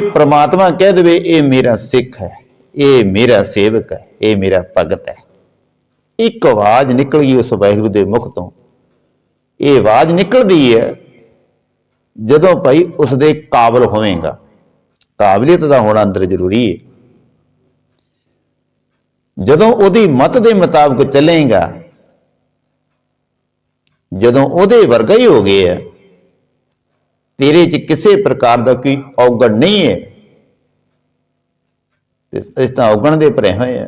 ਪ੍ਰਮਾਤਮਾ ਕਹਿ ਦੇਵੇ ਇਹ ਮੇਰਾ ਸਿੱਖ ਹੈ ਇਹ ਮੇਰਾ ਸੇਵਕ ਹੈ ਇਹ ਮੇਰਾ ਭਗਤ ਹੈ। ਇੱਕ ਆਵਾਜ਼ ਨਿਕਲ ਗਈ ਉਸ ਵਾਹਿਗੁਰੂ ਦੇ ਮੁਖ ਤੋਂ। ਇਹ ਆਵਾਜ਼ ਨਿਕਲਦੀ ਹੈ ਜਦੋਂ ਭਾਈ ਉਸ ਦੇ ਕਾਬਲ ਹੋਵੇਗਾ। ਕਾਬਲੀਅਤ ਦਾ ਹੋਣਾ ਅੰਦਰ ਜ਼ਰੂਰੀ ਹੈ। ਜਦੋਂ ਉਹਦੀ ਮਤ ਦੇ ਮੁਤਾਬਕ ਚੱਲੇਗਾ ਜਦੋਂ ਉਹਦੇ ਵਰਗਾ ਹੀ ਹੋ ਗਿਆ ਹੈ, ਤੇਰੇ 'ਚ ਕਿਸੇ ਪ੍ਰਕਾਰ ਦਾ ਕੋਈ ਔਗਣ ਨਹੀਂ ਹੈ। ਤੇ ਇਸ ਤਾਂ ਔਗਣ ਦੇ ਭਰੇ ਹੋਏ ਆ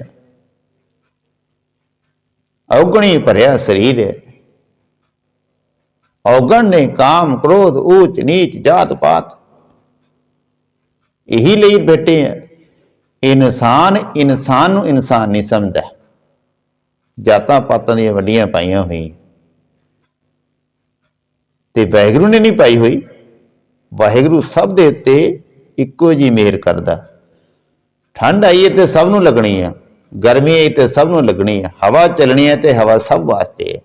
ਔਗਣੀ ਭਰਿਆ ਸਰੀਰ ਹੈ। ਔਗਣ ਨੇ ਕਾਮ, ਕ੍ਰੋਧ, ਊਚ, ਨੀਚ, ਜਾਤ, ਪਾਤ ਇਹੀ ਲਈ ਬੈਠੇ ਆ ਇਨਸਾਨ ਇਨਸਾਨ ਨੂੰ ਇਨਸਾਨ ਨਹੀਂ ਸਮਝਦਾ। ਜਾਤਾਂ ਪਾਤਾਂ ਦੀਆਂ ਵੱਡੀਆਂ ਪਾਈਆਂ ਹੋਈ ਤੇ ਵਾਹਿਗੁਰੂ ਨੇ ਨਹੀਂ ਪਾਈ ਹੋਈ। ਵਾਹਿਗੁਰੂ ਸਭ ਦੇ ਉੱਤੇ ਇੱਕੋ ਜੀ ਮਿਹਰ ਕਰਦਾ। ਠੰਡ ਆਈ ਹੈ ਤੇ ਸਭ ਨੂੰ ਲੱਗਣੀ ਹੈ ਗਰਮੀ ਆਈ ਤੇ ਸਭ ਨੂੰ ਲੱਗਣੀ ਹੈ ਹਵਾ ਚੱਲਣੀ ਹੈ ਤੇ ਹਵਾ ਸਭ ਵਾਸਤੇ ਹੈ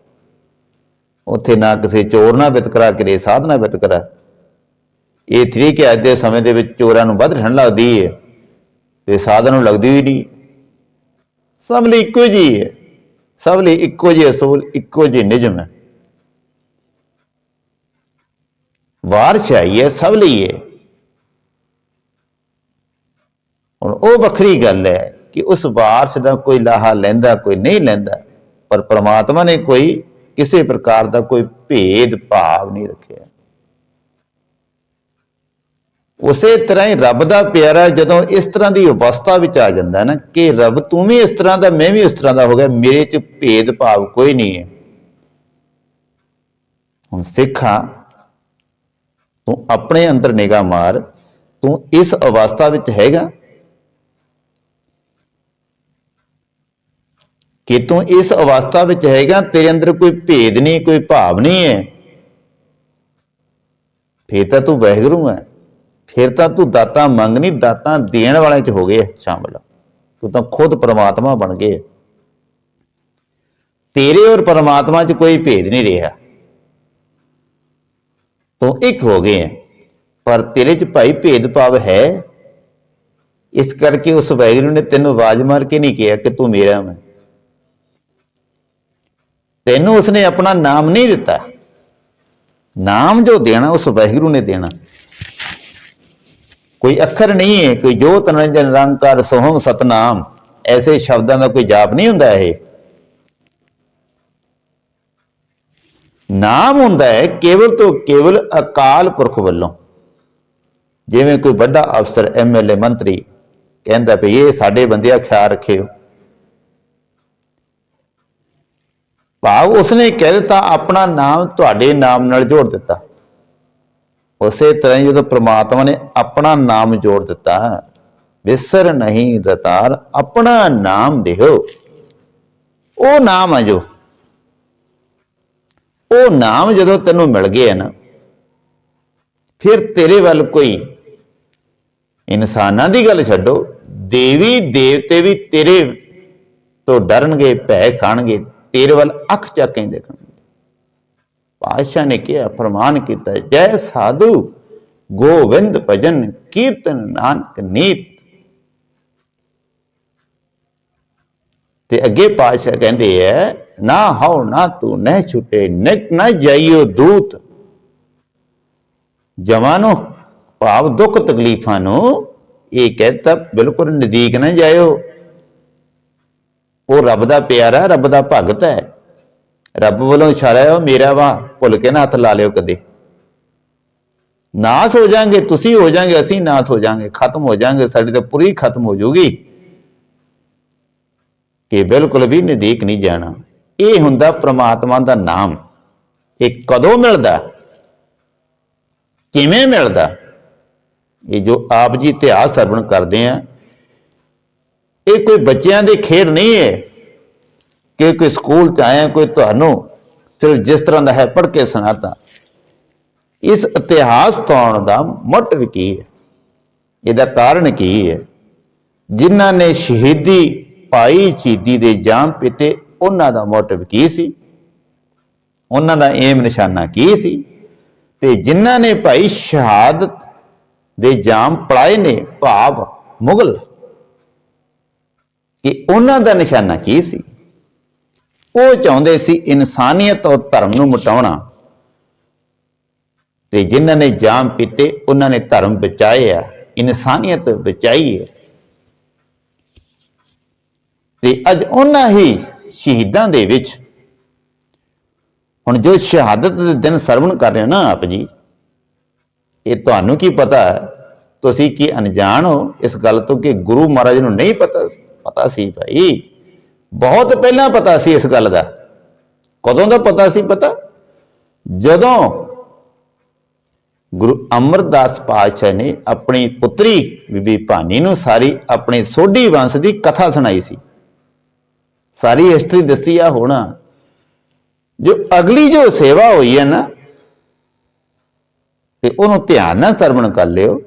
ਉੱਥੇ ਨਾ ਕਿਸੇ ਚੋਰ ਨਾਲ ਵਿਤਕਰਾ ਕਰੇ ਸਾਧ ਨਾਲ ਵਿਤਕਰਾ ਇਹ ਠੀਕ ਹੈ ਅੱਜ ਦੇ ਸਮੇਂ ਦੇ ਵਿੱਚ ਚੋਰਾਂ ਨੂੰ ਵੱਧ ਠੰਡ ਲੱਗਦੀ ਹੈ ਤੇ ਸਾਧਨ ਨੂੰ ਲੱਗਦੀ ਵੀ ਨਹੀਂ। ਸਭ ਲਈ ਇੱਕੋ ਜੀ ਹੈ ਸਭ ਲਈ ਇੱਕੋ ਜਿਹੇ ਅਸੂਲ, ਇੱਕੋ ਜਿਹੇ ਨਿਯਮ ਹੈ ਵਾਰਸ਼ ਆਈ ਹੈ ਸਭ ਲਈ ਹੈ। ਹੁਣ ਉਹ ਵੱਖਰੀ ਗੱਲ ਹੈ ਕਿ ਉਸ ਵਾਰਸ਼ ਦਾ ਕੋਈ ਲਾਹਾ ਲੈਂਦਾ, ਕੋਈ ਨਹੀਂ ਲੈਂਦਾ, ਪਰ ਪ੍ਰਮਾਤਮਾ ਨੇ ਕੋਈ ਕਿਸੇ ਪ੍ਰਕਾਰ ਦਾ ਕੋਈ ਭੇਦ, ਭਾਵ ਨਹੀਂ ਰੱਖਿਆ। ਉਸੇ ਤਰ੍ਹਾਂ ਹੀ ਰੱਬ ਦਾ ਪਿਆਰਾ ਜਦੋਂ ਇਸ ਤਰ੍ਹਾਂ ਦੀ ਅਵਸਥਾ ਵਿੱਚ ਆ ਜਾਂਦਾ ਨਾ ਕਿ ਰੱਬ ਤੂੰ ਵੀ ਇਸ ਤਰ੍ਹਾਂ ਦਾ, ਮੈਂ ਵੀ ਇਸ ਤਰ੍ਹਾਂ ਦਾ ਹੋ ਗਿਆ, ਮੇਰੇ 'ਚ ਭੇਦ ਭਾਵ ਕੋਈ ਨਹੀਂ ਹੈ। ਹੁਣ ਸਿੱਖਾਂ ਤੂੰ ਆਪਣੇ ਅੰਦਰ ਨਿਗਾਹ ਮਾਰ, ਤੂੰ ਇਸ ਅਵਸਥਾ ਵਿੱਚ ਹੈਗਾ ਕਿ ਤੂੰ ਇਸ ਅਵਸਥਾ ਵਿੱਚ ਹੈਗਾ, ਤੇਰੇ ਅੰਦਰ ਕੋਈ ਭੇਦ ਨਹੀਂ, ਕੋਈ ਭਾਵ ਨਹੀਂ ਹੈ। ਫੇਰ ਤਾਂ ਤੂੰ ਵਾਹਿਗੁਰੂ ਹੈ। ਫਿਰ ਤਾਂ ਤੂੰ ਦਾਤਾ ਮੰਗ ਨਹੀਂ, ਦਾਤਾ ਦੇਣ ਵਾਲੇ ਚ ਹੋ ਗਏ ਸ਼ਾਮਲ। ਤੂੰ ਤਾਂ ਖੁਦ ਪਰਮਾਤਮਾ ਬਣ ਗਏ ਤੇਰੇ ਔਰ ਪਰਮਾਤਮਾ 'ਚ ਕੋਈ ਭੇਦ ਨਹੀਂ ਰਿਹਾ। ਤੂੰ ਇੱਕ ਹੋ ਗਏ ਹੈ। ਪਰ ਤੇਰੇ 'ਚ ਭਾਈ ਭੇਦ ਭਾਵ ਹੈ। ਇਸ ਕਰਕੇ ਉਸ ਵੈਗਰੂ ਨੇ ਤੈਨੂੰ ਆਵਾਜ਼ ਮਾਰ ਕੇ ਨਹੀਂ ਕਿਹਾ ਕਿ ਤੂੰ ਮੇਰਾ ਮੈਂ ਤੈਨੂੰ ਉਸਨੇ ਆਪਣਾ ਨਾਮ ਨਹੀਂ ਦਿੱਤਾ। ਨਾਮ ਜੋ ਦੇਣਾ, ਉਸ ਵਾਹਿਗੁਰੂ ਨੇ ਦੇਣਾ। ਕੋਈ ਅੱਖਰ ਨਹੀਂ ਹੈ, ਕੋਈ ਜੋਤ ਨਿਰੰਜਨ ਨਿਰੰਕਾਰ ਸੋਹਮ ਸਤਨਾਮ, ਐਸੇ ਸ਼ਬਦਾਂ ਦਾ ਕੋਈ ਜਾਪ ਨਹੀਂ ਹੁੰਦਾ ਇਹ। ਨਾਮ ਹੁੰਦਾ ਹੈ ਕੇਵਲ ਤੋਂ ਕੇਵਲ ਅਕਾਲ ਪੁਰਖ ਵੱਲੋਂ। ਜਿਵੇਂ ਕੋਈ ਵੱਡਾ ਅਫਸਰ ਐਮਐਲਏ ਮੰਤਰੀ ਕਹਿੰਦਾ ਵੀ ਇਹ ਸਾਡੇ ਬੰਦਿਆ ਖਿਆਲ ਰੱਖਿਓ। ਭਾਵ ਉਸਨੇ ਕਹਿ ਦਿੱਤਾ, ਆਪਣਾ ਨਾਮ ਤੁਹਾਡੇ ਨਾਮ ਨਾਲ ਜੋੜ ਦਿੱਤਾ। ਉਸੇ ਤਰ੍ਹਾਂ ਹੀ ਜਦੋਂ ਪ੍ਰਮਾਤਮਾ ਨੇ ਆਪਣਾ ਨਾਮ ਜੋੜ ਦਿੱਤਾ, ਵਿਸਰ ਨਹੀਂ ਦਤਾਰ, ਆਪਣਾ ਨਾਮ ਦਿਓ। ਉਹ ਨਾਮ ਹੈ ਜੋ। ਉਹ ਨਾਮ ਜਦੋਂ ਤੈਨੂੰ ਮਿਲ ਗਿਆ ਨਾ, ਫਿਰ ਤੇਰੇ ਵੱਲ ਕੋਈ ਇਨਸਾਨਾਂ ਦੀ ਗੱਲ ਛੱਡੋ, ਦੇਵੀ ਦੇਵਤੇ ਵੀ ਤੇਰੇ ਤੋਂ ਡਰਨਗੇ, ਭੈ ਖਾਣਗੇ, ਤੇਰੇ ਵੱਲ ਅੱਖ ਚੱਕ ਕੇ ਦੇਖਣਗੇ। ਪਾਤਸ਼ਾਹ ਨੇ ਕਿਹਾ, ਫਰਮਾਨ ਕੀਤਾ, ਜੈ ਸਾਧੂ, ਗੋਵਿੰਦ ਭਜਨ, ਕੀਰਤਨ ਨਾਨਕ ਨੀਤ। ਤੇ ਅੱਗੇ ਪਾਤਸ਼ਾਹ ਕਹਿੰਦੇ ਐ ਨਾ ਹਉ, ਨਾ ਤੂੰ, ਨਹਿ ਛੁਟੇ, ਨਿਕ ਨਾ ਜਾਈਓ ਦੂਤ। ਜਵਾਨੋ, ਭਾਵ ਦੁੱਖ ਤਕਲੀਫਾਂ ਨੂੰ ਇਹ ਕਹਿੰਦਾ ਬਿਲਕੁਲ ਨਜ਼ਦੀਕ ਨਾ ਜਾਇਓ। ਉਹ ਰੱਬ ਦਾ ਪਿਆਰਾ, ਰੱਬ ਦਾ ਭਗਤ ਹੈ। ਰੱਬ ਵੱਲੋਂ ਇਸ਼ਾਰਾ ਹੈ ਉਹ ਮੇਰਾ ਵਾ, ਭੁੱਲ ਕੇ ਨਾ ਹੱਥ ਲਾ ਲਿਓ ਕਦੇ। ਨਾਸ ਹੋ ਜਾਾਂਗੇ, ਤੁਸੀਂ ਹੋ ਜਾਾਂਗੇ, ਅਸੀਂ ਨਾਸ ਹੋ ਜਾਾਂਗੇ, ਖਤਮ ਹੋ ਜਾਾਂਗੇ, ਸਾਡੀ ਤਾਂ ਪੂਰੀ ਖਤਮ ਹੋ ਜਾਊਗੀ ਕਿ ਬਿਲਕੁਲ ਵੀ ਨਜ਼ਦੀਕ ਨਹੀਂ ਜਾਣਾ। ਇਹ ਹੁੰਦਾ ਪ੍ਰਮਾਤਮਾ ਦਾ ਨਾਮ। ਇਹ ਕਦੋਂ ਮਿਲਦਾ? ਕਿਵੇਂ ਮਿਲਦਾ? ਇਹ ਜੋ ਆਪ ਜੀ ਇਤਿਹਾਸ ਸਰਵਣ ਕਰਦੇ ਆ, ਇਹ ਕੋਈ ਬੱਚਿਆਂ ਦੀ ਖੇਡ ਨਹੀਂ ਹੈ ਕਿ ਕੋਈ ਸਕੂਲ ਚ ਆਇਆ, ਕੋਈ ਤੁਹਾਨੂੰ ਸਿਰਫ ਜਿਸ ਤਰ੍ਹਾਂ ਦਾ ਹੈ ਪੜ੍ਹ ਕੇ ਸੁਣਾਤਾ। ਇਸ ਇਤਿਹਾਸ ਤੋਂ ਆਉਣ ਦਾ ਮੋਟਿਵ ਕੀ ਹੈ? ਇਹਦਾ ਕਾਰਨ ਕੀ ਹੈ? ਜਿਨ੍ਹਾਂ ਨੇ ਸ਼ਹੀਦੀ ਪਾਈ ਚੀਦੀ ਦੇ ਜਾਮ ਪੀਤੇ ਉਹਨਾਂ ਦਾ ਮੋਟਿਵ ਕੀ ਸੀ? ਉਹਨਾਂ ਦਾ ਏਮ ਨਿਸ਼ਾਨਾ ਕੀ ਸੀ? ਤੇ ਜਿਨ੍ਹਾਂ ਨੇ ਭਾਈ ਸ਼ਹਾਦਤ ਦੇ ਜਾਮ ਪੜਾਏ ਨੇ ਭਾਵ ਮੁਗਲ, ਕਿ ਉਹਨਾਂ ਦਾ ਨਿਸ਼ਾਨਾ ਕੀ ਸੀ? ਉਹ ਚਾਹੁੰਦੇ ਸੀ ਇਨਸਾਨੀਅਤ ਔਰ ਧਰਮ ਨੂੰ ਮਿਟਾਉਣਾ। ਤੇ ਜਿਨ੍ਹਾਂ ਨੇ ਜਾਮ ਪੀਤੇ, ਉਹਨਾਂ ਨੇ ਧਰਮ ਬਚਾਏ ਆ, ਇਨਸਾਨੀਅਤ ਬਚਾਈ ਹੈ ਤੇ ਅੱਜ ਉਹਨਾਂ ਹੀ ਸ਼ਹੀਦਾਂ ਦੇ ਵਿੱਚ। ਹੁਣ ਜੋ ਸ਼ਹਾਦਤ ਦੇ ਦਿਨ ਸਰਵਣ ਕਰ ਰਹੇ ਹੋ ਨਾ ਆਪ ਜੀ, ਇਹ ਤੁਹਾਨੂੰ ਕੀ ਪਤਾ ਹੈ? ਤੁਸੀਂ ਕੀ ਅਣਜਾਣ ਹੋ? ਇਸ ਗੱਲ ਤੋਂ ਕਿ ਗੁਰੂ ਮਹਾਰਾਜ ਨੂੰ ਨਹੀਂ ਪਤਾ ਪਤਾ ਸੀ ਭਾਈ। ਬਹੁਤ ਪਹਿਲਾਂ ਪਤਾ ਸੀ ਇਸ ਗੱਲ ਦਾ। ਕਦੋਂ ਦਾ ਪਤਾ ਸੀ ਪਤਾ? ਜਦੋਂ ਗੁਰੂ ਅਮਰਦਾਸ ਪਾਤਸ਼ਾਹ ਨੇ ਆਪਣੀ ਪੁੱਤਰੀ ਬੀਬੀ ਭਾਨੀ ਨੂੰ ਸਾਰੀ, ਆਪਣੇ ਸੋਢੀ ਵੰਸ਼ ਦੀ ਕਥਾ ਸੁਣਾਈ ਸੀ। ਸਾਰੀ ਹਿਸਟਰੀ ਦੱਸੀ ਆ ਹੁਣ। ਜੋ ਅਗਲੀ ਜੋ ਸੇਵਾ ਹੋਈ ਹੈ ਨਾ, ਤੇ ਉਹਨੂੰ ਧਿਆਨ ਨਾਲ ਸਰਵਣ ਕਰ ਲਿਓ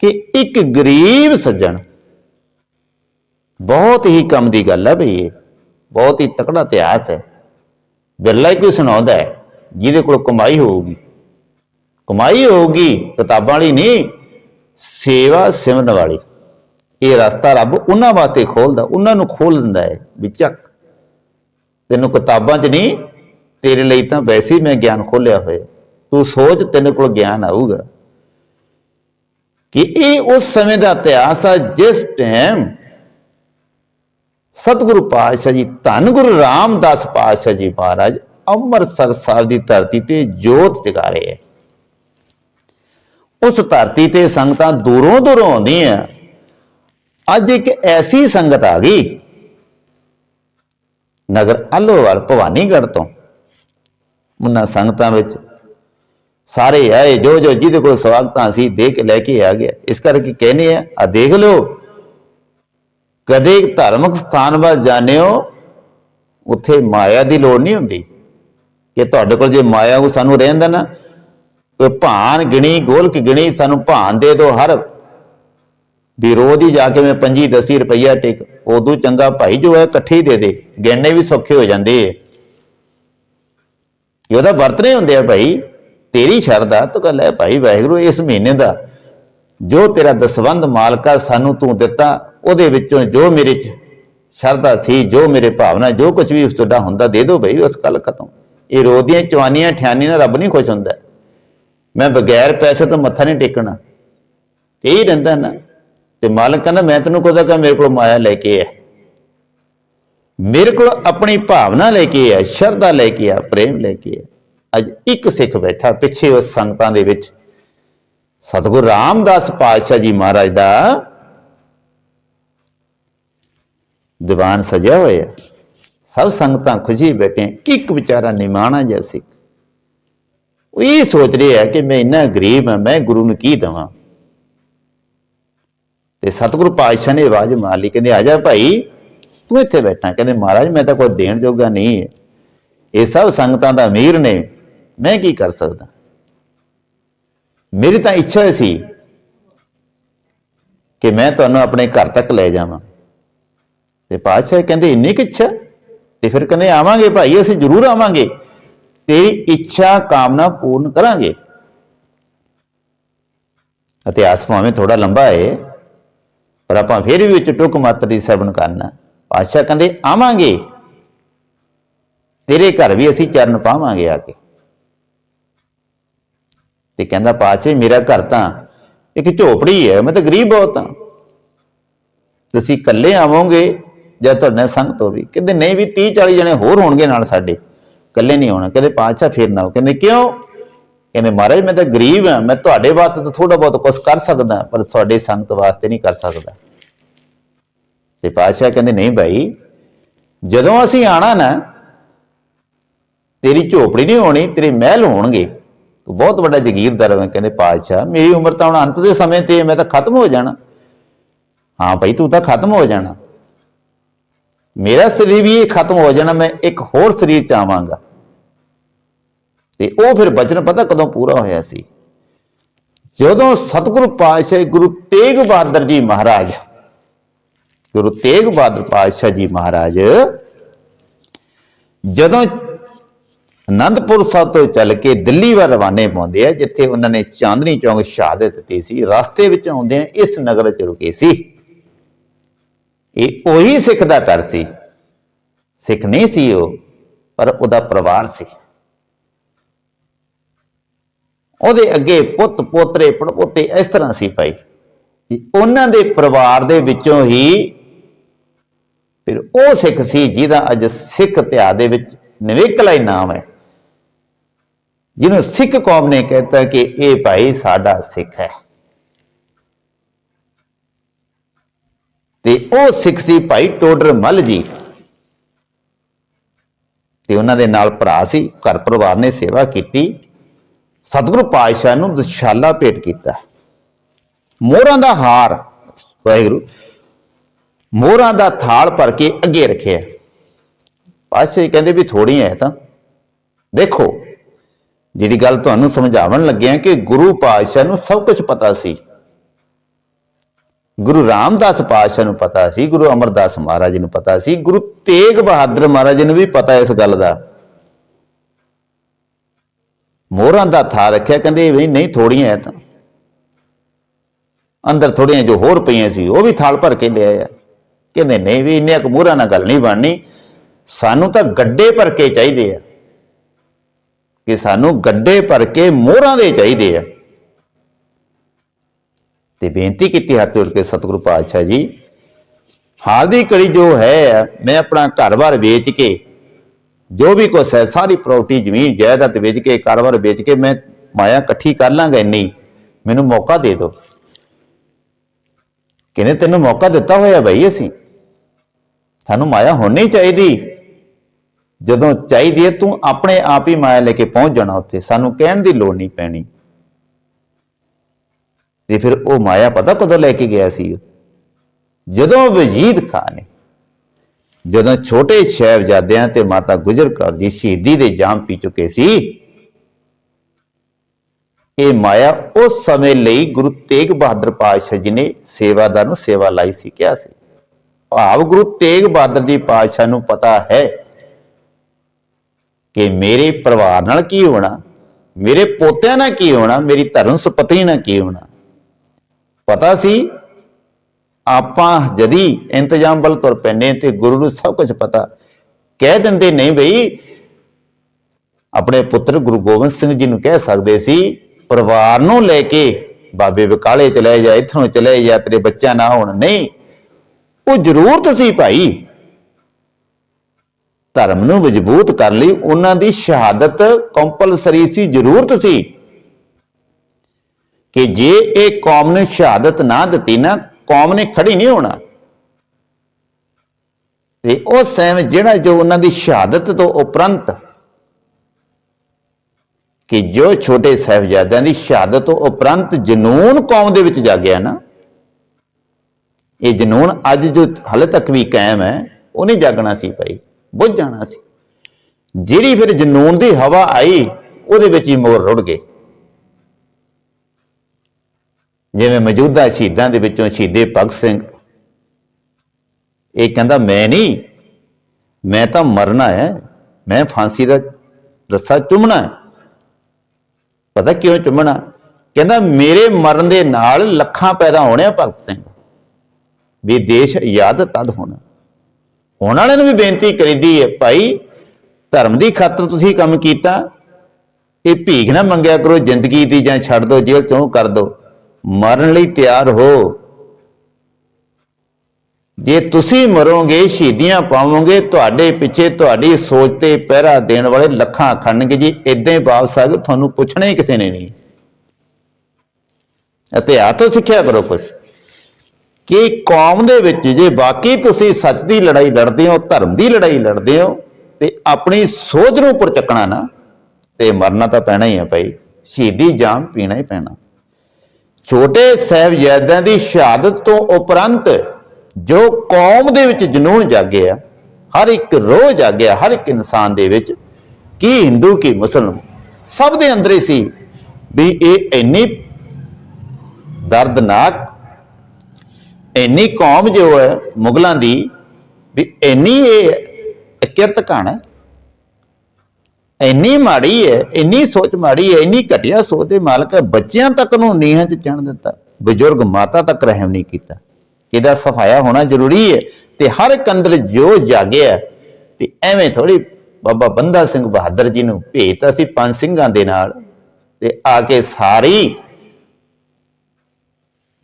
ਕਿ ਇੱਕ ਗਰੀਬ ਸੱਜਣ ਬਹੁਤ ਹੀ ਕੰਮ ਦੀ ਗੱਲ ਹੈ ਭਈ ਇਹ। ਬਹੁਤ ਹੀ ਤਕੜਾ ਇਤਿਹਾਸ ਹੈ। ਬਿਰਲਾ ਹੀ ਕੋਈ ਸੁਣਾਉਂਦਾ ਹੈ, ਜਿਹਦੇ ਕੋਲ ਕਮਾਈ ਹੋਊਗੀ। ਕਮਾਈ ਹੋਊਗੀ, ਕਿਤਾਬਾਂ ਵਾਲੀ ਨਹੀਂ, ਸੇਵਾ ਸਿਮਰਨ ਵਾਲੀ। ਇਹ ਰਸਤਾ ਰੱਬ ਉਹਨਾਂ ਵਾਸਤੇ ਖੋਲਦਾ, ਉਹਨਾਂ ਨੂੰ ਖੋਲ ਦਿੰਦਾ ਹੈ, ਵੀ ਚੱਕ। ਤੈਨੂੰ ਕਿਤਾਬਾਂ 'ਚ ਨਹੀਂ, ਤੇਰੇ ਲਈ ਤਾਂ ਵੈਸੇ ਹੀ ਮੈਂ ਗਿਆਨ ਖੋਲਿਆ ਹੋਇਆ। ਤੂੰ ਸੋਚ, ਤੇਰੇ ਕੋਲ ਗਿਆਨ ਆਊਗਾ। ਕਿ ਇਹ ਉਸ ਸਮੇਂ ਦਾ ਇਤਿਹਾਸ ਆ, ਜਿਸ ਟਾਈਮ ਸਤਿਗੁਰੂ ਪਾਤਸ਼ਾਹ ਜੀ, ਧੰਨ ਗੁਰੂ ਰਾਮਦਾਸ ਪਾਤਸ਼ਾਹ ਜੀ ਮਹਾਰਾਜ ਅੰਮ੍ਰਿਤਸਰ ਸਾਹਿਬ ਦੀ ਧਰਤੀ ਤੇ ਜੋਤ ਜਗਾ ਰਹੇ ਹੈ। ਉਸ ਧਰਤੀ ਤੇ ਸੰਗਤਾਂ ਦੂਰੋਂ ਦੂਰੋਂ ਆਉਂਦੀਆਂ। ਅੱਜ ਇੱਕ ਐਸੀ ਸੰਗਤ ਆ ਗਈ, ਨਗਰ ਆਲੋਵਾਲ, ਭਵਾਨੀਗੜ੍ਹ ਤੋਂ। ਉਹਨਾਂ ਸੰਗਤਾਂ ਵਿੱਚ ਸਾਰੇ ਆਏ, ਜੋ ਜੋ ਜਿਹਦੇ ਕੋਲ ਸਵਾਗਤਾਂ ਸੀ, ਦੇ ਕੇ ਲੈ ਕੇ ਆ ਗਿਆ ਇਸ ਕਰਕੇ ਕਹਿੰਦੇ ਆ ਆ ਦੇਖ ਲਓ, ਕਦੇ ਧਾਰਮਿਕ ਸਥਾਨ ਵੱਲ ਜਾਣਿਓ ਉੱਥੇ ਮਾਇਆ ਦੀ ਲੋੜ ਨਹੀਂ ਹੁੰਦੀ। ਕਿ ਤੁਹਾਡੇ ਕੋਲ ਜੇ ਮਾਇਆ ਉਹ ਸਾਨੂੰ ਰਹਿੰਦਾ ਨਾ ਕੋਈ ਭਾਨ ਗਿਣੀ, ਗੋਲਕ ਗਿਣੀ, ਸਾਨੂੰ ਭਾਨ ਦੇ ਦਿਓ ਹਰ ਵੀ ਰੋਜ਼ ਹੀ ਜਾ ਕੇ ਮੈਂ 25 10 ਰੁਪਈਆ ਟਿਕ, ਉਦੋਂ ਚੰਗਾ ਭਾਈ ਜੋ ਹੈ, ਇਕੱਠੇ ਹੀ ਦੇ ਦੇ। ਗਹਿਣੇ ਵੀ ਸੌਖੇ ਹੋ ਜਾਂਦੇ ਏ ਇਹ ਉਹਦਾ ਵਰਤਨੇ ਹੁੰਦੇ ਆ ਭਾਈ, ਤੇਰੀ ਸ਼ਰਧਾ ਤੂੰ ਕਹ ਲੈ ਭਾਈ ਵਾਹਿਗੁਰੂ, ਇਸ ਮਹੀਨੇ ਦਾ ਜੋ ਤੇਰਾ ਦਸਵੰਦ ਮਾਲਕਾ ਸਾਨੂੰ ਤੂੰ ਦਿੱਤਾ, ਉਹਦੇ ਵਿੱਚੋਂ ਜੋ ਮੇਰੇ ਚ ਸ਼ਰਧਾ ਸੀ, ਜੋ ਮੇਰੇ ਭਾਵਨਾ, ਜੋ ਕੁਝ ਵੀ ਉਸ ਤੁਹਾਡਾ ਹੁੰਦਾ, ਦੇ ਦਿਓ ਭਾਈ, ਉਸ ਕੱਲ ਖਤਮ। ਇਹ ਰੋਦੀਆਂ ਚਵਾਨੀਆਂ ਠਿਆਨੀ ਨਾਲ ਰੱਬ ਨਹੀਂ ਖੁਸ਼ ਹੁੰਦਾ। ਮੈਂ ਬਗੈਰ ਪੈਸੇ ਤੋਂ ਮੱਥਾ ਨਹੀਂ ਟੇਕਣਾ। ਇਹ ਹੀ ਰਹਿੰਦਾ ਨਾ। ਤੇ ਮਾਲਕ ਕਹਿੰਦਾ, ਮੈਂ ਤੈਨੂੰ ਕੋਦਾ ਕਿ ਮੇਰੇ ਕੋਲ ਮਾਇਆ ਲੈ ਕੇ ਆ ਮੇਰੇ ਕੋਲ ਆਪਣੀ ਭਾਵਨਾ ਲੈ ਕੇ ਆ ਸ਼ਰਧਾ ਲੈ ਕੇ ਆ ਪ੍ਰੇਮ ਲੈ ਕੇ ਆ ਅੱਜ ਇੱਕ ਸਿੱਖ ਬੈਠਾ ਪਿੱਛੇ ਉਸ ਸੰਗਤਾਂ ਦੇ ਵਿੱਚ। ਸਤਿਗੁਰੂ ਰਾਮਦਾਸ ਪਾਤਸ਼ਾਹ ਜੀ ਮਹਾਰਾਜ ਦਾ ਦੀਵਾਨ ਸਜਿਆ ਹੋਇਆ। ਸਭ ਸੰਗਤਾਂ ਖੁਸ਼ੀ ਬੈਠੇ ਇੱਕ ਵਿਚਾਰਾ ਨਿਮਾਣਾ ਜਿਹਾ ਸਿੱਖ। ਉਹ ਇਹ ਸੋਚ ਰਿਹਾ ਕਿ ਮੈਂ ਇੰਨਾ ਗਰੀਬ ਹਾਂ, ਮੈਂ ਗੁਰੂ ਨੂੰ ਕੀ ਦਵਾਂ? ਤੇ ਸਤਿਗੁਰੂ ਪਾਤਸ਼ਾਹ ਨੇ ਆਵਾਜ਼ ਮਾਰ ਲਈ, ਕਹਿੰਦੇ, ਆ ਜਾ ਭਾਈ, ਤੂੰ ਇੱਥੇ ਬੈਠਾ। ਕਹਿੰਦੇ, ਮਹਾਰਾਜ, ਮੈਂ ਤਾਂ ਕੋਈ ਦੇਣ ਜੋਗਾ ਨਹੀਂ ਹੈ ਇਹ ਸਭ ਸੰਗਤਾਂ ਦਾ ਅਮੀਰ ਨੇ। ਮੈਂ ਕੀ ਕਰ ਸਕਦਾ? ਮੇਰੀ ਤਾਂ ਇੱਛਾ ਸੀ ਕਿ ਮੈਂ ਤੁਹਾਨੂੰ ਆਪਣੇ ਘਰ ਤੱਕ ਲੈ ਜਾਵਾਂ। ਤੇ ਪਾਤਸ਼ਾਹ ਕਹਿੰਦੇ, ਇੰਨੀ ਕਿ ਇੱਛਾ? ਤੇ ਫਿਰ ਕਹਿੰਦੇ, ਆਵਾਂਗੇ ਭਾਈ, ਅਸੀਂ ਜ਼ਰੂਰ ਆਵਾਂਗੇ। ਤੇਰੀ ਇੱਛਾ, ਕਾਮਨਾ ਪੂਰਨ ਕਰਾਂਗੇ। ਇਤਿਹਾਸ ਭਾਵੇਂ ਥੋੜਾ ਲੰਬਾ ਹੈ ਪਰ ਆਪਾਂ ਫਿਰ ਵੀ ਵਿੱਚ ਟੁਕ ਮਾਤਰ ਦੀ ਸਰਵਣ ਕਰਨਾ। ਪਾਤਸ਼ਾਹ ਕਹਿੰਦੇ, ਆਵਾਂਗੇ। ਤੇਰੇ ਘਰ ਵੀ ਅਸੀਂ ਚਰਨ ਪਾਵਾਂਗੇ ਆ ਕੇ। ਤੇ ਕਹਿੰਦਾ, ਪਾਤਸ਼ਾਹ, ਮੇਰਾ ਘਰ ਤਾਂ ਇੱਕ ਝੋਪੜੀ ਹੈ, ਮੈਂ ਤਾਂ ਗਰੀਬ ਬਹੁਤ ਹਾਂ। ਤੁਸੀਂ ਇਕੱਲੇ ਆਵੋਗੇ ਜਾਂ ਤੁਹਾਡੇ ਨਾਲ ਸੰਗਤ ਹੋਵੇ? ਕਹਿੰਦੇ, ਨਹੀਂ ਵੀ 30 40 ਜਣੇ ਹੋਰ ਹੋਣਗੇ ਨਾਲ ਸਾਡੇ। ਇਕੱਲੇ ਨਹੀਂ ਆਉਣਾ। ਕਹਿੰਦੇ, ਪਾਤਸ਼ਾਹ, ਫੇਰ ਨਾ ਆਓ। ਕਹਿੰਦੇ, ਕਿਉਂ? ਕਹਿੰਦੇ, ਮਹਾਰਾਜ, ਮੈਂ ਤਾਂ ਗਰੀਬ ਹਾਂ, ਮੈਂ ਤੁਹਾਡੇ ਵਾਸਤੇ ਤਾਂ ਥੋੜਾ ਬਹੁਤ ਕੁਝ ਕਰ ਸਕਦਾ, ਪਰ ਤੁਹਾਡੇ ਸੰਗਤ ਵਾਸਤੇ ਨਹੀਂ ਕਰ ਸਕਦਾ। ਤੇ ਪਾਤਸ਼ਾਹ ਕਹਿੰਦੇ, ਨਹੀਂ ਭਾਈ, ਜਦੋਂ ਅਸੀਂ ਆਣਾ ਨਾ, ਤੇਰੀ ਝੋਪੜੀ ਨਹੀਂ ਹੋਣੀ, ਤੇਰੇ ਮਹਿਲ ਹੋਣਗੇ। ਤੂੰ ਬਹੁਤ ਵੱਡਾ ਜਗੀਰਦਾਰ ਹੈ ਕਹਿੰਦੇ, ਪਾਤਸ਼ਾਹ, ਮੇਰੀ ਉਮਰ ਤਾਂ ਹੁਣ ਅੰਤ ਦੇ ਸਮੇਂ ਤੇ ਮੈਂ ਤਾਂ ਖਤਮ ਹੋ ਜਾਣਾ। ਹਾਂ ਭਾਈ, ਤੂੰ ਤਾਂ ਖਤਮ ਹੋ ਜਾਣਾ। ਮੇਰਾ ਸਰੀਰ ਵੀ ਇਹ ਖਤਮ ਹੋ ਜਾਣਾ, ਮੈਂ ਇੱਕ ਹੋਰ ਸਰੀਰ ਚ ਆਵਾਂਗਾ ਤੇ ਉਹ ਫਿਰ ਬਚਨ ਪਤਾ ਕਦੋਂ ਪੂਰਾ ਹੋਇਆ ਸੀ? ਜਦੋਂ ਸਤਿਗੁਰੂ ਪਾਤਸ਼ਾਹ ਗੁਰੂ ਤੇਗ ਬਹਾਦਰ ਜੀ ਮਹਾਰਾਜ, ਗੁਰੂ ਤੇਗ ਬਹਾਦਰ ਪਾਤਸ਼ਾਹ ਜੀ ਮਹਾਰਾਜ, ਜਦੋਂ ਅਨੰਦਪੁਰ ਸਾਹਿਬ ਤੋਂ ਚੱਲ ਕੇ ਦਿੱਲੀ ਵੱਲ ਰਵਾਨੇ ਪਾਉਂਦੇ ਆ, ਜਿੱਥੇ ਉਹਨਾਂ ਨੇ ਚਾਂਦਨੀ ਚੌਂਕ ਸ਼ਹਾਦਤ ਦਿੱਤੀ ਸੀ, ਰਸਤੇ ਵਿੱਚ ਆਉਂਦੇ ਆ, ਇਸ ਨਗਰ ਚ ਰੁਕੇ ਸੀ। ਇਹ ਉਹੀ ਸਿੱਖ ਦਾ ਘਰ ਸੀ। ਸਿੱਖ ਨਹੀਂ ਸੀ ਉਹ, ਪਰ ਉਹਦਾ ਪਰਿਵਾਰ ਸੀ। ਉਹਦੇ ਅੱਗੇ ਪੁੱਤ, ਪੋਤਰੇ, ਪੜਪੋਤੇ ਇਸ ਤਰ੍ਹਾਂ ਸੀ ਭਾਈ। ਕਿ ਉਹਨਾਂ ਦੇ ਪਰਿਵਾਰ ਦੇ ਵਿੱਚੋਂ ਹੀ ਫਿਰ ਉਹ ਸਿੱਖ ਸੀ ਜਿਹਦਾ ਅੱਜ ਸਿੱਖ ਇਤਿਹਾਸ ਦੇ ਵਿੱਚ ਨਿਵੇਕਲਾ ਹੀ ਨਾਮ ਹੈ। ਜਿਹਨੂੰ ਸਿੱਖ ਕੌਮ ਨੇ ਕਹਿਤਾ ਕਿ ਇਹ ਭਾਈ ਸਾਡਾ ਸਿੱਖ ਹੈ। ਤੇ ਉਹ ਸਿੱਖ ਸੀ ਭਾਈ ਟੋਡਰ ਮੱਲ ਜੀ। ਤੇ ਉਹਨਾਂ ਦੇ ਨਾਲ ਭਰਾ ਸੀ, ਘਰ ਪਰਿਵਾਰ ਨੇ ਸੇਵਾ ਕੀਤੀ। ਸਤਿਗੁਰੂ ਪਾਤਸ਼ਾਹ ਨੂੰ ਦੁਸ਼ਾਲਾ ਭੇਟ ਕੀਤਾ। ਮੋਹਰਾਂ ਦਾ ਹਾਰ, ਵਾਹਿਗੁਰੂ, ਮੋਹਰਾਂ ਦਾ ਥਾਲ ਭਰ ਕੇ ਅੱਗੇ ਰੱਖਿਆ। ਪਾਤਸ਼ਾਹ ਕਹਿੰਦੇ ਵੀ ਥੋੜੀ ਹੈ ਤਾਂ। ਦੇਖੋ, ਜਿਹੜੀ ਗੱਲ ਤੁਹਾਨੂੰ ਸਮਝਾਉਣ ਲੱਗਿਆ ਕਿ ਗੁਰੂ ਪਾਤਸ਼ਾਹ ਨੂੰ ਸਭ ਕੁਝ ਪਤਾ ਸੀ। ਗੁਰੂ ਰਾਮਦਾਸ ਪਾਤਸ਼ਾਹ ਨੂੰ ਪਤਾ ਸੀ, ਗੁਰੂ ਅਮਰਦਾਸ ਮਹਾਰਾਜ ਨੂੰ ਪਤਾ ਸੀ, ਗੁਰੂ ਤੇਗ ਬਹਾਦਰ ਮਹਾਰਾਜ ਨੂੰ ਵੀ ਪਤਾ ਇਸ ਗੱਲ ਦਾ। ਮੋਹਰਾਂ ਦਾ ਥਾ ਰੱਖਿਆ, ਕਹਿੰਦੇ ਵੀ ਨਹੀਂ ਥੋੜੀਆਂ ਐ ਤਾਂ। ਅੰਦਰ ਥੋੜੀਆਂ ਜੋ ਹੋਰ ਪਈਆਂ ਸੀ, ਉਹ ਵੀ ਥਾਲ ਭਰ ਕੇ ਲਿਆਇਆ ਕਹਿੰਦੇ ਨਹੀਂ ਵੀ ਇੰਨੇ ਕੁ ਮੋਹਰਾਂ ਨਾਲ ਗੱਲ ਨਹੀਂ ਬਣਨੀ। ਸਾਨੂੰ ਤਾਂ ਗੱਡੇ ਭਰ ਕੇ ਚਾਹੀਦੇ ਆ। ਕਿ ਸਾਨੂੰ ਗੱਡੇ ਭਰ ਕੇ ਮੋਹਰਾਂ ਦੇ ਚਾਹੀਦੇ ਆ। ਤੇ ਬੇਨਤੀ ਕੀਤੀ ਹੱਥ ਜੋੜ ਕੇ ਸਤਿਗੁਰੂ ਪਾਤਸ਼ਾਹ ਜੀ, ਹਾਲ ਦੀ ਕੜੀ ਜੋ ਹੈ, ਮੈਂ ਆਪਣਾ ਘਰ-ਬਾਰ ਵੇਚ ਕੇ ਜੋ ਵੀ ਕੁਛ ਹੈ, ਸਾਰੀ ਪ੍ਰਾਪਰਟੀ ਜ਼ਮੀਨ, ਜਾਇਦਾਦ ਵੇਚ ਕੇ, ਕਾਰੋਬਾਰ ਵੇਚ ਕੇ ਮੈਂ ਮਾਇਆ ਇਕੱਠੀ ਕਰ ਲਾਂਗਾ ਇੰਨੀ। ਮੈਨੂੰ ਮੌਕਾ ਦੇ ਦਿਓ। ਕਿਨੇ ਤੈਨੂੰ ਮੌਕਾ ਦਿੱਤਾ ਹੋਇਆ ਬਈ ਅਸੀਂ? ਸਾਨੂੰ ਮਾਇਆ ਹੋਣੀ ਚਾਹੀਦੀ। ਜਦੋਂ ਚਾਹੀਦੀ ਹੈ, ਤੂੰ ਆਪਣੇ ਆਪ ਹੀ ਮਾਇਆ ਲੈ ਕੇ ਪਹੁੰਚ ਜਾਣਾ ਉੱਥੇ। ਸਾਨੂੰ ਕਹਿਣ ਦੀ ਲੋੜ ਨਹੀਂ ਪੈਣੀ। ਤੇ ਫਿਰ ਉਹ ਮਾਇਆ ਪਤਾ ਕਦੋਂ ਲੈ ਕੇ ਗਿਆ ਸੀ? ਜਦੋਂ ਵਜੀਦ ਖਾਨ ਨੇ ਜਦੋਂ ਛੋਟੇ ਸਾਹਿਬਜ਼ਾਦਿਆਂ ਤੇ ਮਾਤਾ ਗੁਜਰ ਕੌਰ ਜੀ ਸ਼ਹੀਦੀ ਦੇ ਜਾਮ ਪੀ ਚੁੱਕੇ ਸੀ, ਇਹ ਮਾਇਆ ਉਸ ਸਮੇਂ ਲਈ ਗੁਰੂ ਤੇਗ ਬਹਾਦਰ ਪਾਤਸ਼ਾਹ ਜੀ ਨੇ ਸੇਵਾਦਾਰ ਨੂੰ ਸੇਵਾ ਲਾਈ ਸੀ, ਕਿਹਾ ਸੀ। ਭਾਵ ਗੁਰੂ ਤੇਗ ਬਹਾਦਰ ਜੀ ਪਾਤਸ਼ਾਹ ਨੂੰ ਪਤਾ ਹੈ ਕਿ ਮੇਰੇ ਪਰਿਵਾਰ ਨਾਲ ਕੀ ਹੋਣਾ, ਮੇਰੇ ਪੋਤਿਆਂ ਨਾਲ ਕੀ ਹੋਣਾ, ਮੇਰੀ ਧਰਮ ਸੁਪਤਨੀ ਨਾਲ ਕੀ ਹੋਣਾ। ਪਤਾ ਸੀ ਆਪਾਂ ਜਦੀ ਇੰਤਜ਼ਾਮ ਵੱਲ ਤੁਰ ਪੈਨੇ ਤੇ ਗੁਰੂ ਨੂੰ ਸਭ ਕੁਝ ਪਤਾ। ਕਹਿ ਦਿੰਦੇ ਨਹੀਂ ਬਈ, ਆਪਣੇ ਪੁੱਤਰ ਗੁਰੂ ਗੋਬਿੰਦ ਸਿੰਘ ਜੀ ਨੂੰ ਕਹਿ ਸਕਦੇ ਸੀ, ਪਰਿਵਾਰ ਨੂੰ ਲੈ ਕੇ ਬਾਬੇ ਬਕਾਲੇ ਚਲੇ ਜਾ, ਇੱਥੋਂ ਚਲੇ ਜਾ, ਤੇਰੇ ਬੱਚਾ ਨਾ ਹੋਣ ਨਹੀਂ। ਉਹ ਜ਼ਰੂਰਤ ਸੀ ਭਾਈ, ਧਰਮ ਨੂੰ ਮਜ਼ਬੂਤ ਕਰਨ ਲਈ, ਉਹਨਾਂ ਦੀ ਸ਼ਹਾਦਤ ਕੰਪਲਸਰੀ ਸੀ ਜ਼ਰੂਰਤ ਸੀ ਕਿ ਜੇ ਇਹ ਕੌਮ ਨੇ ਸ਼ਹਾਦਤ ਨਾ ਦਿੱਤੀ ਨਾ ਕੌਮ ਨੇ ਖੜੀ ਨਹੀਂ ਹੋਣਾ। ਤੇ ਉਹ ਸਮੇਂ ਜਿਹੜਾ ਜੋ ਉਹਨਾਂ ਦੀ ਸ਼ਹਾਦਤ ਤੋਂ ਉਪਰੰਤ ਕਿ ਜੋ ਛੋਟੇ ਸਾਹਿਬਜ਼ਾਦਿਆਂ ਦੀ ਸ਼ਹਾਦਤ ਤੋਂ ਉਪਰੰਤ ਜਨੂਨ ਕੌਮ ਦੇ ਵਿੱਚ ਜਾਗਿਆ ਨਾ, ਇਹ ਜਨੂਨ ਅੱਜ ਜੋ ਹਲੇ ਤੱਕ ਵੀ ਕਾਇਮ ਹੈ, ਉਹ ਨਹੀਂ ਜਾਗਣਾ ਸੀ ਭਾਈ, ਬੁੱਝ ਜਾਣਾ ਸੀ। ਜਿਹੜੀ ਫਿਰ ਜਨੂਨ ਦੀ ਹਵਾ ਆਈ, ਉਹਦੇ ਵਿੱਚ ਹੀ ਮੋਰ ਰੁੜ ਗਏ। ਜਿਵੇਂ ਮੌਜੂਦਾ ਸ਼ਹੀਦਾਂ ਦੇ ਵਿੱਚੋਂ ਸ਼ਹੀਦੇ ਭਗਤ ਸਿੰਘ। ਇਹ ਕਹਿੰਦਾ, ਮੈਂ ਨਹੀਂ, ਮੈਂ ਤਾਂ ਮਰਨਾ ਹੈ, ਮੈਂ ਫਾਂਸੀ ਦਾ ਰੱਸਾ ਚੁੰਮਣਾ ਪਤਾ ਕਿਉਂ ਚੁੰਮਣਾ? ਕਹਿੰਦਾ, ਮੇਰੇ ਮਰਨ ਦੇ ਨਾਲ ਲੱਖਾਂ ਪੈਦਾ ਹੋਣੇ ਆ ਭਗਤ ਸਿੰਘ। ਵੀ ਦੇਸ਼ ਆਜ਼ਾਦ ਤਦ ਹੋਣਾ। ਹੁਣ ਵਾਲਿਆਂ ਨੂੰ ਵੀ ਬੇਨਤੀ ਕਰੀਦੀ ਹੈ, ਭਾਈ, ਧਰਮ ਦੀ ਖਾਤਰ ਤੁਸੀਂ ਕੰਮ ਕੀਤਾ। ਇਹ ਭੀਖ ਨਾ ਮੰਗਿਆ ਕਰੋ, ਜ਼ਿੰਦਗੀ ਦੀ ਜਾਂ ਛੱਡ ਦਿਓ ਜੇਲ੍ਹ ਚੋਂ ਕਰ ਦਿਓ ਮਰਨ ਲਈ ਤਿਆਰ ਹੋ। ਜੇ ਤੁਸੀਂ ਮਰੋਗੇ, ਸ਼ਹੀਦੀਆਂ ਪਾਵੋਗੇ, ਤੁਹਾਡੇ ਪਿੱਛੇ ਤੁਹਾਡੀ ਸੋਚ ਤੇ ਪਹਿਰਾ ਦੇਣ ਵਾਲੇ ਲੱਖਾਂ ਖੜਨਗੇ ਜੀ। ਇਦਾਂ ਹੀ ਵਾਪਸ ਆ ਤੁਹਾਨੂੰ ਪੁੱਛਣਾ ਹੀ ਕਿਸੇ ਨੇ ਨਹੀਂ ਅਤੇ ਆ ਤੋਂ ਸਿੱਖਿਆ ਕਰੋ ਕੁਝ ਕਿ ਕੌਮ ਦੇ ਵਿੱਚ ਜੇ ਬਾਕੀ ਤੁਸੀਂ ਸੱਚ ਦੀ ਲੜਾਈ ਲੜਦੇ ਹੋ, ਧਰਮ ਦੀ ਲੜਾਈ ਲੜਦੇ ਹੋ, ਤੇ ਆਪਣੀ ਸੋਚ ਨੂੰ ਉੱਪਰ ਚੱਕਣਾ ਨਾ, ਤੇ ਮਰਨਾ ਤਾਂ ਪੈਣਾ ਹੀ ਹੈ ਭਾਈ। ਸ਼ਹੀਦੀ ਜਾਮ ਪੀਣਾ ਹੀ ਪੈਣਾ। ਛੋਟੇ ਸਾਹਿਬਜ਼ਾਦਿਆਂ ਦੀ ਸ਼ਹਾਦਤ ਤੋਂ ਉਪਰੰਤ ਜੋ ਕੌਮ ਦੇ ਵਿੱਚ ਜਨੂਨ ਜਾਗਿਆ ਹਰ ਇੱਕ ਰੋਹ ਜਾਗਿਆ ਹਰ ਇੱਕ ਇਨਸਾਨ ਦੇ ਵਿੱਚ, ਕੀ ਹਿੰਦੂ, ਕੀ ਮੁਸਲਮ ਸਭ ਦੇ ਅੰਦਰ ਹੀ ਸੀ ਵੀ ਇਹ ਇੰਨੀ ਦਰਦਨਾਕ, ਇੰਨੀ ਕੌਮ ਜੋ ਹੈ ਮੁਗਲਾਂ ਦੀ ਵੀ ਇੰਨੀ ਇਹ ਕਿਰਤ ਕਹਾਣ ਹੈ। ਇੰਨੀ ਮਾੜੀ ਹੈ ਇੰਨੀ ਸੋਚ ਮਾੜੀ ਹੈ ਇੰਨੀ ਘਟੀਆ ਸੋਚ ਦੇ ਮਾਲਕ ਹੈ ਬੱਚਿਆਂ ਤੱਕ ਨੂੰ ਨੀਹਾਂ 'ਚ ਚਣ ਦਿੱਤਾ। ਬਜ਼ੁਰਗ ਮਾਤਾ ਤੱਕ ਰਹਿਮ ਨਹੀਂ ਕੀਤਾ। ਇਹਦਾ ਸਫਾਇਆ ਹੋਣਾ ਜ਼ਰੂਰੀ ਹੈ ਤੇ ਹਰ ਇੱਕ ਜੋ ਜਾਗਿਆ ਤੇ ਐਵੇਂ ਥੋੜੀ ਬਾਬਾ ਬੰਦਾ ਸਿੰਘ ਬਹਾਦਰ ਜੀ ਨੂੰ ਭੇਜਤਾ ਸੀ ਪੰਜ ਸਿੰਘਾਂ ਦੇ ਨਾਲ ਤੇ ਆ ਕੇ ਸਾਰੀ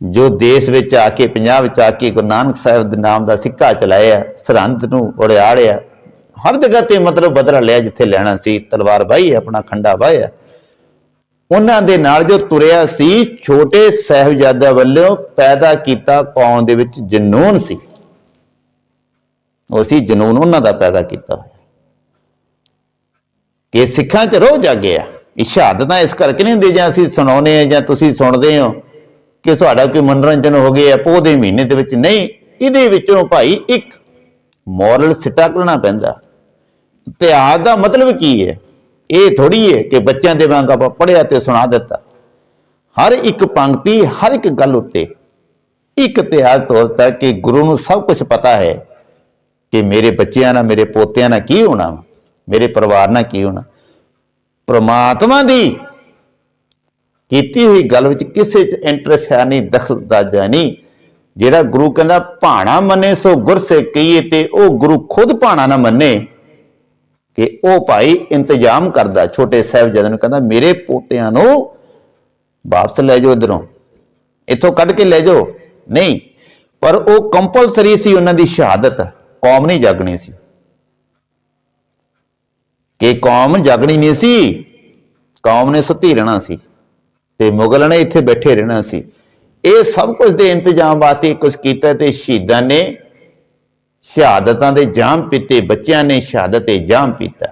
ਜੋ ਦੇਸ਼ ਵਿੱਚ ਆ ਕੇ, ਪੰਜਾਬ ਵਿੱਚ ਆ ਕੇ ਗੁਰੂ ਨਾਨਕ ਸਾਹਿਬ ਦੇ ਨਾਮ ਦਾ ਸਿੱਕਾ ਚਲਾਇਆ, ਸਰਹੰਦ ਨੂੰ ਉੜਿਆੜਿਆ ਹਰ ਜਗ੍ਹਾ ਤੇ ਮਤਲਬ ਬਦਲਾ ਲਿਆ ਜਿੱਥੇ ਲੈਣਾ ਸੀ, ਤਲਵਾਰ ਬਾਈ ਆਪਣਾ ਖੰਡਾ ਵਾਹਿਆ ਉਹਨਾਂ ਦੇ ਨਾਲ ਜੋ ਤੁਰਿਆ ਸੀ, ਛੋਟੇ ਸਹਿਬਜ਼ਾਦਿਆਂ ਵੱਲੋਂ ਪੈਦਾ ਕੀਤਾ ਕੌਮ ਦੇ ਵਿੱਚ ਜਨੂਨ ਸੀ। ਉਹ ਸੀ ਜਨੂਨ, ਉਹਨਾਂ ਦਾ ਪੈਦਾ ਕੀਤਾ ਹੋਇਆ। ਕਿ ਸਿੱਖਾਂ 'ਚ ਰੋਹ ਜਾਗਿਆ ਇਹ ਸ਼ਹਾਦਤਾਂ ਇਸ ਕਰਕੇ ਨਹੀਂ ਹੁੰਦੀ ਜਾਂ ਅਸੀਂ ਸੁਣਾਉਨੇ ਆ ਜਾਂ ਤੁਸੀਂ ਸੁਣਦੇ ਹੋ ਕਿ ਤੁਹਾਡਾ ਕੋਈ ਮਨੋਰੰਜਨ ਹੋ ਗਿਆ ਪੋਹ ਦੇ ਮਹੀਨੇ ਦੇ ਵਿੱਚ ਨਹੀਂ, ਇਹਦੇ ਵਿੱਚੋਂ ਭਾਈ ਇੱਕ ਮੋਰਲ ਸਿੱਟਾ ਕੱਢਣਾ ਪੈਂਦਾ। ਇਤਿਹਾਸ ਦਾ ਮਤਲਬ ਕੀ ਹੈ? ਇਹ ਥੋੜੀ ਹੈ ਕਿ ਬੱਚਿਆਂ ਦੇ ਵਾਂਗ ਆਪਾਂ ਪੜਿਆ ਤੇ ਸੁਣਾ ਦਿੱਤਾ। ਹਰ ਇੱਕ ਪੰਕਤੀ ਹਰ ਇੱਕ ਗੱਲ ਉੱਤੇ ਇੱਕ ਇਤਿਹਾਸ ਤੌਰ ਤੇ ਕਿ ਗੁਰੂ ਨੂੰ ਸਭ ਕੁਝ ਪਤਾ ਹੈ ਕਿ ਮੇਰੇ ਬੱਚਿਆਂ ਨਾਲ ਮੇਰੇ ਪੋਤਿਆਂ ਨਾਲ ਕੀ ਹੋਣਾ ਵਾ, ਮੇਰੇ ਪਰਿਵਾਰ ਨਾਲ ਕੀ ਹੋਣਾ? ਪ੍ਰਮਾਤਮਾ ਦੀ ਕੀਤੀ ਹੋਈ ਗੱਲ ਵਿੱਚ ਕਿਸੇ ਚ ਇੰਟਰਫੇਅਰ ਨਹੀਂ ਦਖਲਅੰਦਾਜ਼ਾ ਨਹੀਂ। ਜਿਹੜਾ ਗੁਰੂ ਕਹਿੰਦਾ ਭਾਣਾ ਮੰਨੇ ਸੋ ਗੁਰ ਸੇ ਕਹੀਏ ਤੇ ਉਹ ਗੁਰੂ ਖੁਦ ਭਾਣਾ ਨਾ ਮੰਨੇ। ਉਹ ਭਾਈ ਇੰਤਜ਼ਾਮ ਕਰਦਾ, ਛੋਟੇ ਸਾਹਿਬਜ਼ਾਦਿਆਂ ਨੂੰ ਕਹਿੰਦਾ, ਮੇਰੇ ਪੋਤਿਆਂ ਨੂੰ ਵਾਪਸ ਲੈ ਜਾਓ ਇਧਰੋਂ। ਇੱਥੋਂ ਕੱਢ ਕੇ ਲੈ ਜਾਓ। ਨਹੀਂ, ਪਰ ਉਹ ਕੰਪਲਸਰੀ ਸੀ ਉਹਨਾਂ ਦੀ ਸ਼ਹਾਦਤ। ਕੌਮ ਨਹੀਂ ਜਾਗਣੀ ਸੀ। ਕਿ ਕੌਮ ਜਾਗਣੀ ਨਹੀਂ ਸੀ, ਕੌਮ ਨੇ ਸੁੱਤੀ ਰਹਿਣਾ ਸੀ ਤੇ ਮੁਗਲ ਨੇ ਇੱਥੇ ਬੈਠੇ ਰਹਿਣਾ ਸੀ। ਇਹ ਸਭ ਕੁਝ ਦੇ ਇੰਤਜ਼ਾਮ ਵਾਸਤੇ ਕੁਝ ਕੀਤਾ ਤੇ ਸ਼ਹੀਦਾਂ ਨੇ ਸ਼ਹਾਦਤਾਂ ਦੇ ਜਾਮ ਪੀਤੇ, ਬੱਚਿਆਂ ਨੇ ਸ਼ਹਾਦਤ ਤੇ ਜਾਮ ਪੀਤਾ।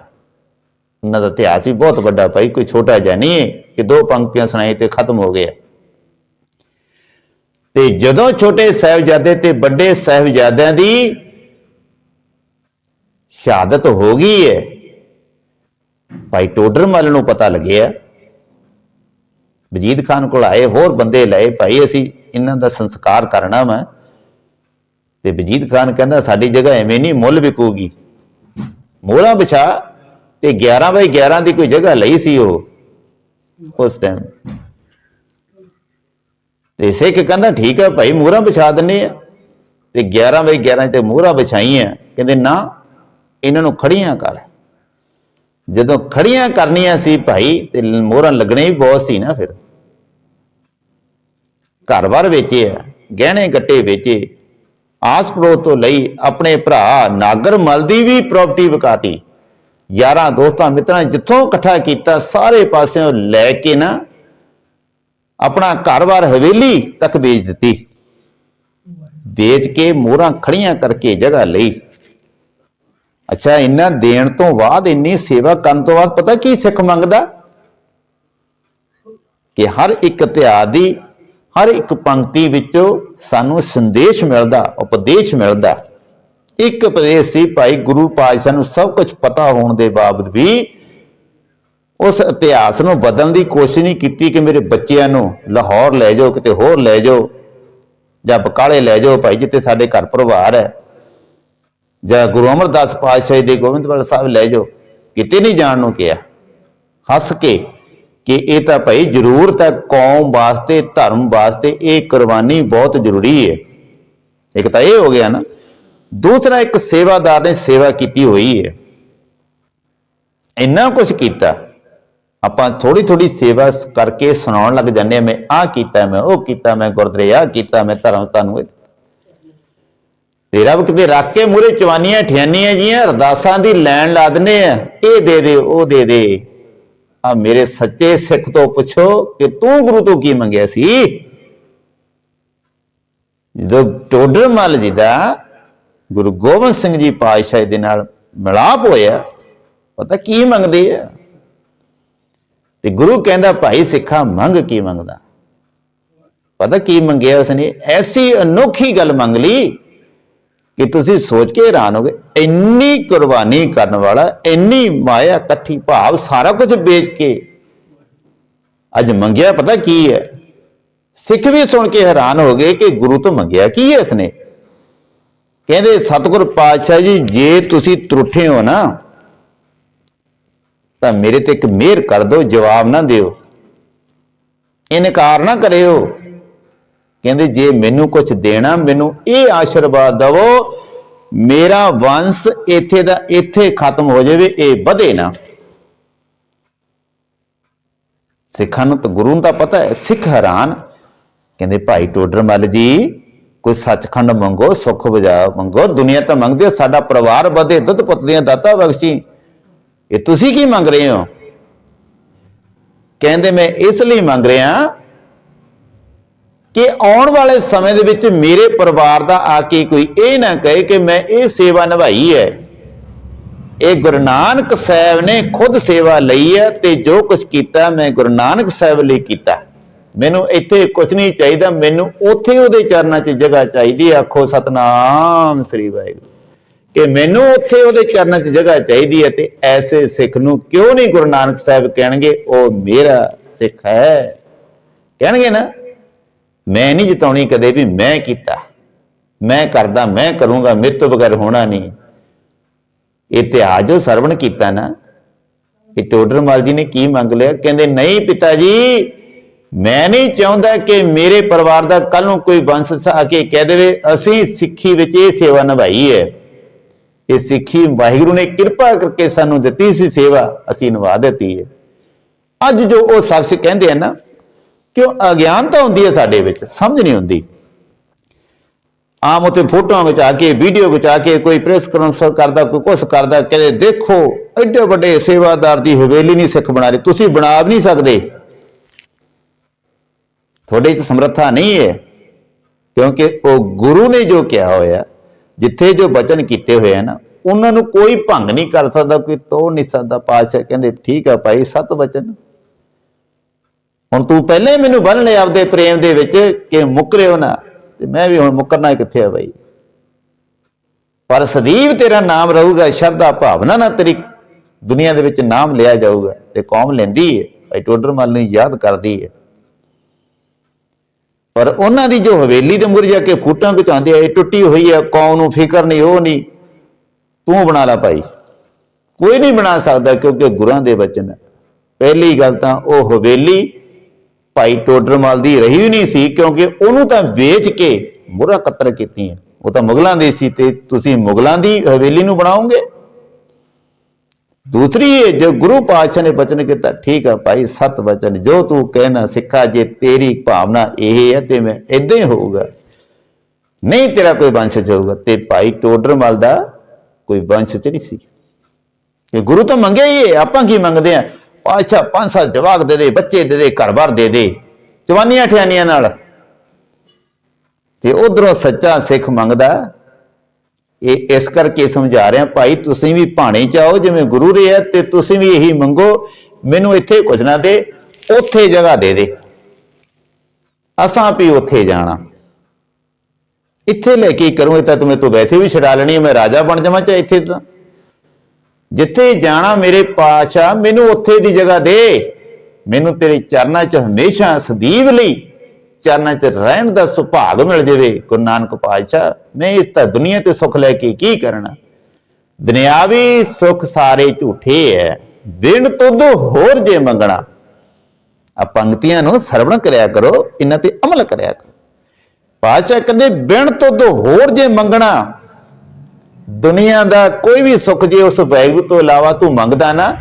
ਉਹਨਾਂ ਦਾ ਇਤਿਹਾਸ ਵੀ ਬਹੁਤ ਵੱਡਾ ਭਾਈ, ਕੋਈ ਛੋਟਾ ਜਿਹਾ ਨਹੀਂ ਹੈ ਕਿ ਦੋ ਪੰਕਤੀਆਂ ਸੁਣਾਈ ਤੇ ਖਤਮ ਹੋ ਗਿਆ। ਤੇ ਜਦੋਂ ਛੋਟੇ ਸਾਹਿਬਜ਼ਾਦੇ ਤੇ ਵੱਡੇ ਸਾਹਿਬਜ਼ਾਦਿਆਂ ਦੀ ਸ਼ਹਾਦਤ ਹੋ ਗਈ ਹੈ ਭਾਈ ਟੋਡਰ ਮੱਲ ਨੂੰ ਪਤਾ ਲੱਗਿਆ। ਵਜੀਦ ਖਾਨ ਕੋਲ ਆਏ, ਹੋਰ ਬੰਦੇ ਲਏ, ਭਾਈ ਅਸੀਂ ਇਹਨਾਂ ਦਾ ਸੰਸਕਾਰ ਕਰਨਾ ਵਾ। ਤੇ ਵਜੀਦ ਖਾਨ ਕਹਿੰਦਾ, ਸਾਡੀ ਜਗ੍ਹਾ ਐਵੇਂ ਨਹੀਂ ਮੁੱਲ ਵਿਕੂਗੀ। ਮੋਹਰਾਂ ਵਿਛਾ ਤੇ 11 ਬਾਈ 11 ਦੀ ਕੋਈ ਜਗ੍ਹਾ ਲਈ ਸੀ ਉਹ, ਉਸ ਟਾਈਮ ਤੇ ਸਿੱਖ ਕਹਿੰਦਾ, ਠੀਕ ਹੈ ਭਾਈ, ਮੋਹਰਾਂ ਵਿਛਾ ਦਿੰਨੇ ਆ। ਤੇ 11 ਬਾਈ 11 ਤੇ ਮੋਹਰਾਂ ਵਿਛਾਈਆਂ, ਕਹਿੰਦੇ, ਨਾ, ਇਹਨਾਂ ਨੂੰ ਖੜੀਆਂ ਕਰ। ਜਦੋਂ ਖੜੀਆਂ ਕਰਨੀਆਂ ਸੀ ਭਾਈ, ਤੇ ਮੋਹਰਾਂ ਲੱਗਣੇ ਵੀ ਬਹੁਤ ਸੀ ਨਾ ਫਿਰ। ਘਰ-ਬਾਰ ਵੇਚੇ ਆ ਗਹਿਣੇ ਗੱਟੇ ਵੇਚੇ ਆਸ ਪੜੋਸ ਤੋਂ ਲਈ ਆਪਣੇ ਭਰਾ ਨਾਗਰ ਦੀ ਵੀ ਪ੍ਰਾਪਰਟੀ ਵਿਕਾਤੀ। ਯਾਰਾਂ ਦੋਸਤਾਂ ਮਿੱਤਰਾਂ, ਜਿੱਥੋਂ ਇਕੱਠਾ ਕੀਤਾ, ਸਾਰੇ ਪਾਸਿਓਂ ਲੈ ਕੇ ਨਾ ਆਪਣਾ ਘਰ-ਬਾਰ ਹਵੇਲੀ ਤੱਕ ਵੇਚ ਦਿੱਤੀ। ਵੇਚ ਕੇ ਮੋਹਰਾਂ ਖੜੀਆਂ ਕਰਕੇ ਜਗ੍ਹਾ ਲਈ। ਅੱਛਾ, ਇਹਨਾਂ ਦੇਣ ਤੋਂ ਬਾਅਦ ਇੰਨੀ ਸੇਵਾ ਕਰਨ ਤੋਂ ਬਾਅਦ ਪਤਾ ਕੀ ਸਿੱਖ ਮੰਗਦਾ? ਕਿ ਹਰ ਇੱਕ ਇਤਿਹਾਸ ਦੀ ਹਰ ਇੱਕ ਪੰਕਤੀ ਵਿੱਚੋਂ ਸਾਨੂੰ ਸੰਦੇਸ਼ ਮਿਲਦਾ, ਉਪਦੇਸ਼ ਮਿਲਦਾ। ਇੱਕ ਉਪਦੇਸ਼ ਸੀ ਭਾਈ ਗੁਰੂ ਪਾਤਸ਼ਾਹ ਨੂੰ ਸਭ ਕੁਝ ਪਤਾ ਹੋਣ ਦੇ ਬਾਵਜੂਦ ਵੀ ਉਸ ਇਤਿਹਾਸ ਨੂੰ ਬਦਲਣ ਦੀ ਕੋਸ਼ਿਸ਼ ਨਹੀਂ ਕੀਤੀ ਕਿ ਮੇਰੇ ਬੱਚਿਆਂ ਨੂੰ ਲਾਹੌਰ ਲੈ ਜਾਓ, ਕਿਤੇ ਹੋਰ ਲੈ ਜਾਓ, ਜਾਂ ਬਕਾਲੇ ਲੈ ਜਾਓ ਭਾਈ, ਜਿੱਥੇ ਸਾਡੇ ਘਰ ਪਰਿਵਾਰ ਹੈ। ਜਾਂ ਗੁਰੂ ਅਮਰਦਾਸ ਪਾਤਸ਼ਾਹ ਦੇ ਗੋਬਿੰਦਵਾਲ ਸਾਹਿਬ ਲੈ ਜਾਓ। ਕਿਤੇ ਨਹੀਂ ਜਾਣ ਨੂੰ ਕਿਹਾ। ਹੱਸ ਕੇ ਕਿ ਇਹ ਤਾਂ ਭਾਈ ਜ਼ਰੂਰਤ ਹੈ ਕੌਮ ਵਾਸਤੇ, ਧਰਮ ਵਾਸਤੇ ਇਹ ਕੁਰਬਾਨੀ ਬਹੁਤ ਜ਼ਰੂਰੀ ਹੈ ਇੱਕ ਤਾਂ ਇਹ ਹੋ ਗਿਆ ਨਾ, ਦੂਸਰਾ ਇੱਕ ਸੇਵਾਦਾਰ ਨੇ ਸੇਵਾ ਕੀਤੀ ਹੋਈ ਹੈ ਇੰਨਾ ਕੁਝ ਕੀਤਾ, ਆਪਾਂ ਥੋੜੀ ਥੋੜੀ ਸੇਵਾ ਕਰਕੇ ਸੁਣਾਉਣ ਲੱਗ ਜਾਂਦੇ ਹਾਂ, ਮੈਂ ਆਹ ਕੀਤਾ, ਮੈਂ ਉਹ ਕੀਤਾ, ਮੈਂ ਗੁਰਦੁਆਰੇ ਆਹ ਕੀਤਾ, ਮੈਂ ਧਰਮ ਤੁਹਾਨੂੰ ਤੇ ਰੱਬ ਕਿਤੇ ਰੱਖ ਕੇ ਮੂਰੇ ਚਵਾਨੀਆਂ, ਠਿਆਨੀਆਂ ਜੀਆਂ, ਅਰਦਾਸਾਂ ਦੀ ਲੈਣ ਲਾ ਦਿੰਦੇ ਆ, ਇਹ ਦੇ ਦੇ, ਉਹ ਦੇ ਦੇ। ਆ ਮੇਰੇ ਸੱਚੇ ਸਿੱਖ ਤੋਂ ਪੁੱਛੋ ਕਿ ਤੂੰ ਗੁਰੂ ਤੋਂ ਕੀ ਮੰਗਿਆ ਸੀ? ਜਦੋਂ ਟੋਡਰ ਮੱਲ ਜੀ ਦਾ ਗੁਰੂ ਗੋਬਿੰਦ ਸਿੰਘ ਜੀ ਪਾਤਸ਼ਾਹ ਦੇ ਨਾਲ ਮਿਲਾਪ ਹੋਇਆ, ਪਤਾ ਕੀ ਮੰਗਦੇ ਆ? ਤੇ ਗੁਰੂ ਕਹਿੰਦਾ, ਭਾਈ ਸਿੱਖਾ, ਮੰਗ ਕੀ ਮੰਗਦਾ? ਪਤਾ ਕੀ ਮੰਗਿਆ ਉਸਨੇ? ਐਸੀ ਅਨੋਖੀ ਗੱਲ ਮੰਗ ਲਈ ਕਿ ਤੁਸੀਂ ਸੋਚ ਕੇ ਹੈਰਾਨ ਹੋਗੇ ਇੰਨੀ ਕੁਰਬਾਨੀ ਕਰਨ ਵਾਲਾ, ਇੰਨੀ ਮਾਇਆ ਇਕੱਠੀ ਭਾਵ ਸਾਰਾ ਕੁਝ ਵੇਚ ਕੇ ਅੱਜ ਮੰਗਿਆ ਪਤਾ ਕੀ ਹੈ? ਸਿੱਖ ਵੀ ਸੁਣ ਕੇ ਹੈਰਾਨ ਹੋ ਗਏ ਕਿ ਗੁਰੂ ਤੋਂ ਮੰਗਿਆ ਕੀ ਹੈ ਇਸਨੇ? ਕਹਿੰਦੇ, ਸਤਿਗੁਰ ਪਾਤਸ਼ਾਹ ਜੀ, ਜੇ ਤੁਸੀਂ ਤਰੁੱਠੇ ਹੋ ਨਾ, ਤਾਂ ਮੇਰੇ ਤੇ ਇੱਕ ਮਿਹਰ ਕਰ ਦਿਓ, ਜਵਾਬ ਨਾ ਦਿਓ। ਇਨਕਾਰ ਨਾ ਕਰਿਓ। ਕਹਿੰਦੇ, ਜੇ ਮੈਨੂੰ ਕੁਝ ਦੇਣਾ, ਮੈਨੂੰ ਇਹ ਆਸ਼ੀਰਵਾਦ ਦਵੋ ਮੇਰਾ ਵੰਸ਼ ਇੱਥੇ ਦਾ ਇੱਥੇ ਖਤਮ ਹੋ ਜਾਵੇ ਇਹ ਵਧੇ ਨਾ। ਸਿੱਖਾਂ ਨੂੰ ਤਾਂ ਗੁਰੂ ਨੂੰ ਤਾਂ ਪਤਾ ਹੈ ਸਿੱਖ ਹੈਰਾਨ। ਕਹਿੰਦੇ ਭਾਈ ਟੋਡਰ ਮੱਲ ਜੀ ਕੋਈ ਸੱਚਖੰਡ ਮੰਗੋ ਸੁਖ ਵਜਾ ਮੰਗੋ ਦੁਨੀਆ ਤਾਂ ਮੰਗਦੇ ਹੋ, ਸਾਡਾ ਪਰਿਵਾਰ ਵਧੇ ਦੁੱਧ ਪੁੱਤ ਦੀਆਂ ਦਾਤਾ ਬਖਸ਼ੀ। ਇਹ ਤੁਸੀਂ ਕੀ ਮੰਗ ਰਹੇ ਹੋ? ਕਹਿੰਦੇ ਮੈਂ ਇਸ ਲਈ ਮੰਗ ਰਿਹਾ ਕਿ ਆਉਣ ਵਾਲੇ ਸਮੇਂ ਦੇ ਵਿੱਚ ਮੇਰੇ ਪਰਿਵਾਰ ਦਾ ਆ ਕੇ ਕੋਈ ਇਹ ਨਾ ਕਹੇ ਕਿ ਮੈਂ ਇਹ ਸੇਵਾ ਨਿਭਾਈ ਹੈ। ਇਹ ਗੁਰੂ ਨਾਨਕ ਸਾਹਿਬ ਨੇ ਖੁਦ ਸੇਵਾ ਲਈ ਹੈ ਤੇ ਜੋ ਕੁਝ ਕੀਤਾ ਮੈਂ ਗੁਰੂ ਨਾਨਕ ਸਾਹਿਬ ਲਈ ਕੀਤਾ। ਮੈਨੂੰ ਇੱਥੇ ਕੁਝ ਨਹੀਂ ਚਾਹੀਦਾ, ਮੈਨੂੰ ਉੱਥੇ ਉਹਦੇ ਚਰਨਾਂ 'ਚ ਜਗ੍ਹਾ ਚਾਹੀਦੀ ਹੈ। ਆਖੋ, ਸਤਨਾਮ ਸ੍ਰੀ ਵਾਹਿਗੁਰੂ। ਕਿ ਮੈਨੂੰ ਉੱਥੇ ਉਹਦੇ ਚਰਨਾਂ 'ਚ ਜਗ੍ਹਾ ਚਾਹੀਦੀ ਹੈ ਤੇ ਐਸੇ ਸਿੱਖ ਨੂੰ ਕਿਉਂ ਨਹੀਂ ਗੁਰੂ ਨਾਨਕ ਸਾਹਿਬ ਕਹਿਣਗੇ, ਉਹ ਮੇਰਾ ਸਿੱਖ ਹੈ। ਕਹਿਣਗੇ ਨਾ ਮੈਂ ਨਹੀਂ ਜਿਤਾਉਣੀ ਕਦੇ ਵੀ, ਮੈਂ ਕੀਤਾ। ਮੈਂ ਕਰਦਾ, ਮੈਂ ਕਰੂੰਗਾ, ਮੇਰੇ ਤੋਂ ਬਗੈਰ ਹੋਣਾ ਨਹੀਂ। ਇਤਿਹਾਸ ਜੋ ਸਰਵਣ ਕੀਤਾ ਨਾ। ਇਹ ਟੋਡਰਮਲ ਜੀ ਨੇ ਕੀ ਮੰਗ ਲਿਆ? ਕਹਿੰਦੇ, ਨਹੀਂ ਪਿਤਾ ਜੀ ਮੈਂ ਨਹੀਂ ਚਾਹੁੰਦਾ ਕਿ ਮੇਰੇ ਪਰਿਵਾਰ ਦਾ ਕੱਲ ਨੂੰ ਕੋਈ ਵੰਸ਼ ਆ ਕੇ ਕਹਿ ਦੇਵੇ, ਅਸੀਂ ਸਿੱਖੀ ਵਿੱਚ ਇਹ ਸੇਵਾ ਨਿਭਾਈ ਹੈ। ਇਹ ਸਿੱਖੀ ਵਾਹਿਗੁਰੂ ਨੇ ਕਿਰਪਾ ਕਰਕੇ ਸਾਨੂੰ ਦਿੱਤੀ ਸੀ ਸੇਵਾ, ਅਸੀਂ ਨਿਭਾ ਦਿੱਤੀ ਹੈ। ਅੱਜ ਜੋ ਉਹ ਸ਼ਖਸ ਕਹਿੰਦੇ ਆ ਨਾ ਕਿਉਂ ਉਹ ਅਗਿਆਨਤਾ ਹੁੰਦੀ ਹੈ ਸਾਡੇ ਵਿੱਚ, ਸਮਝ ਨਹੀਂ ਹੁੰਦੀ। ਆਮ ਉਤੇ ਫੋਟੋਆਂ ਖਿਚਾ ਕੇ, ਵੀਡੀਓ ਖਿਚਾ ਕੇ ਕੋਈ ਪ੍ਰੈਸ ਕਾਨਫਰੰਸ ਕਰਦਾ, ਕੋਈ ਕੁਛ ਕਰਦਾ, ਕਹਿੰਦੇ ਦੇਖੋ, ਐਡੇ ਵੱਡੇ ਸੇਵਾਦਾਰ ਦੀ ਹਵੇਲੀ ਨਹੀਂ ਸਿੱਖ ਬਣਾ ਰਹੇ, ਤੁਸੀਂ ਬਣਾ ਵੀ ਨਹੀਂ ਸਕਦੇ। ਤੁਹਾਡੇ 'ਚ ਸਮਰੱਥਾ ਨਹੀਂ ਹੈ, ਕਿਉਂਕਿ ਉਹ ਗੁਰੂ ਨੇ ਜੋ ਕਿਹਾ ਹੋਇਆ, ਜਿੱਥੇ ਜੋ ਬਚਨ ਕੀਤੇ ਹੋਏ ਆ ਨਾ ਉਹਨਾਂ ਨੂੰ ਕੋਈ ਭੰਗ ਨਹੀਂ ਕਰ ਸਕਦਾ, ਕੋਈ ਤੋੜ ਨਹੀਂ ਸਕਦਾ। ਪਾਤਸ਼ਾਹ ਕਹਿੰਦੇ, ਠੀਕ ਆ ਭਾਈ, ਸਤ ਬਚਨ। ਹੁਣ ਤੂੰ ਪਹਿਲਾਂ ਹੀ ਮੈਨੂੰ ਬੰਨ ਲਿਆ ਆਪਦੇ ਪ੍ਰੇਮ ਦੇ ਵਿੱਚ ਕਿ ਮੁਕਰਿਓ ਨਾ। ਤੇ ਮੈਂ ਵੀ ਹੁਣ ਮੁਕਰਨਾ ਕਿੱਥੇ ਆ ਬਾਈ? ਪਰ ਸਦੀਵ ਤੇਰਾ ਨਾਮ ਰਹੂਗਾ, ਸ਼ਰਧਾ ਭਾਵਨਾ ਨਾਲ ਤੇਰੀ ਦੁਨੀਆ ਦੇ ਵਿੱਚ ਨਾਮ ਲਿਆ ਜਾਊਗਾ ਤੇ ਕੌਮ ਲੈਂਦੀ ਹੈ ਭਾਈ ਟੋਡਰਮਲ ਨੂੰ ਯਾਦ ਕਰਦੀ ਹੈ ਪਰ ਉਹਨਾਂ ਦੀ ਜੋ ਹਵੇਲੀ ਦੇ ਮੁਰ ਜਾ ਕੇ ਫੂਟਾਂ ਖਿਚਾਉਂਦੇ ਆ, ਇਹ ਟੁੱਟੀ ਹੋਈ ਹੈ ਕੌਮ ਨੂੰ ਫਿਕਰ ਨਹੀਂ, ਉਹ ਨਹੀਂ। ਤੂੰ ਬਣਾ ਲੈ ਭਾਈ। ਕੋਈ ਨਹੀਂ ਬਣਾ ਸਕਦਾ ਕਿਉਂਕਿ ਗੁਰਾਂ ਦੇ ਵਚਨ ਪਹਿਲੀ ਗੱਲ ਤਾਂ ਉਹ ਹਵੇਲੀ ਭਾਈ ਟੋਡਰਮਲ ਦੀ ਰਹੀ ਹੀ ਨਹੀਂ ਸੀ, ਕਿਉਂਕਿ ਉਹਨੂੰ ਤਾਂ ਵੇਚ ਕੇ ਮੁਰਾ ਕਤਰ ਕੀਤੀ ਹੈ ਉਹ ਤਾਂ ਮੁਗਲਾਂ ਦੀ ਸੀ ਤੇ ਤੁਸੀਂ ਮੁਗਲਾਂ ਦੀ ਹਵੇਲੀ ਨੂੰ ਬਣਾਓਗੇ? ਦੂਸਰੀ ਇਹ, ਜੋ ਗੁਰੂ ਪਾਤਸ਼ਾਹ ਨੇ ਬਚਨ ਕੀਤਾ, ਠੀਕ ਆ ਭਾਈ, ਸਤ ਬਚਨ, ਜੋ ਤੂੰ ਕਹਿਣਾ ਸਿੱਖਾ, ਜੇ ਤੇਰੀ ਭਾਵਨਾ ਇਹ ਹੈ, ਤੇ ਮੈਂ ਇਦਾਂ ਹੀ ਹੋਊਗਾ। ਨਹੀਂ ਤੇਰਾ ਕੋਈ ਵੰਸ਼ ਹੋਊਗਾ, ਤੇ ਭਾਈ ਟੋਡਰਮਲ ਦਾ ਕੋਈ ਵੰਸ਼ ਚ ਨਹੀਂ ਸੀ। ਇਹ ਗੁਰੂ ਤਾਂ ਮੰਗਿਆ ਹੀ ਹੈ, ਆਪਾਂ ਕੀ ਮੰਗਦੇ ਆ? ਅੱਛਾ, ਪੰਜ ਸੱਤ ਜਵਾਕ ਦੇ ਦੇ, ਬੱਚੇ ਦੇ ਦੇ ਘਰ-ਬਾਰ ਦੇ ਦੇ। ਜਵਾਨੀਆਂ ਠਿਆਨੀਆਂ ਨਾਲ। ਤੇ ਉਧਰੋਂ ਸੱਚਾ ਸਿੱਖ ਮੰਗਦਾ, ਇਹ ਇਸ ਕਰਕੇ ਸਮਝਾ ਰਿਹਾ, ਭਾਈ, ਤੁਸੀਂ ਵੀ ਭਾਣੇ ਚਾਓ ਜਿਵੇਂ ਗੁਰੂ ਰਿਹਾ ਤੇ ਤੁਸੀਂ ਵੀ ਇਹੀ ਮੰਗੋ, ਮੈਨੂੰ ਇੱਥੇ ਕੁਝ ਨਾ ਦੇ, ਉੱਥੇ ਜਗ੍ਹਾ ਦੇ ਦੇ। ਅਸਾਂ ਵੀ ਉੱਥੇ ਜਾਣਾ। ਇੱਥੇ ਲੈ ਕੇ ਕਰੂੰ, ਇਹ ਤਾਂ ਤੁਮੇ ਤੋਂ ਵੈਸੇ ਵੀ ਛਡਾ ਲੈਣੀ ਮੈਂ ਰਾਜਾ ਬਣ ਜਾਵਾਂ ਚਾਹੇ ਇੱਥੇ ਤਾਂ। ਜਿੱਥੇ ਜਾਣਾ ਮੇਰੇ ਪਾਸ਼ਾ ਮੈਨੂੰ ਉੱਥੇ ਦੀ ਜਗ੍ਹਾ ਦੇ। ਮੈਨੂੰ ਤੇਰੇ ਚਰਨਾਂ 'ਚ ਹਮੇਸ਼ਾ ਸਦੀਵ ਲਈ, ਚਰਨਾਂ 'ਚ ਰਹਿਣ ਦਾ ਸੁਭਾਗ ਮਿਲ ਜਾਵੇ। ਗੁਰੂ ਨਾਨਕ ਪਾਤਸ਼ਾਹ, ਮੈਂ ਇਸ ਤਾਂ ਦੁਨੀਆ ਤੇ ਸੁੱਖ ਲੈ ਕੇ ਕੀ ਕਰਨਾ? ਦੁਨਿਆਵੀ ਸੁੱਖ ਸਾਰੇ ਝੂਠੇ ਐ। ਬਿਨ ਤੁਧ ਹੋਰ ਜੇ ਮੰਗਣਾ। ਆ ਪੰਕਤੀਆਂ ਨੂੰ ਸਰਵਣ ਕਰਿਆ ਕਰੋ, ਇਹਨਾਂ ਤੇ ਅਮਲ ਕਰਿਆ ਕਰੋ। ਪਾਤਸ਼ਾਹ ਕਹਿੰਦੇ, ਬਿਨ ਤੁਧ ਹੋਰ ਜੇ ਮੰਗਣਾ। ਦੁਨੀਆ ਦਾ ਕੋਈ ਵੀ ਸੁੱਖ ਜੇ ਉਸ ਵੈਗੁਰੂ ਤੋਂ ਇਲਾਵਾ ਤੂੰ ਮੰਗਦਾ ਨਾ,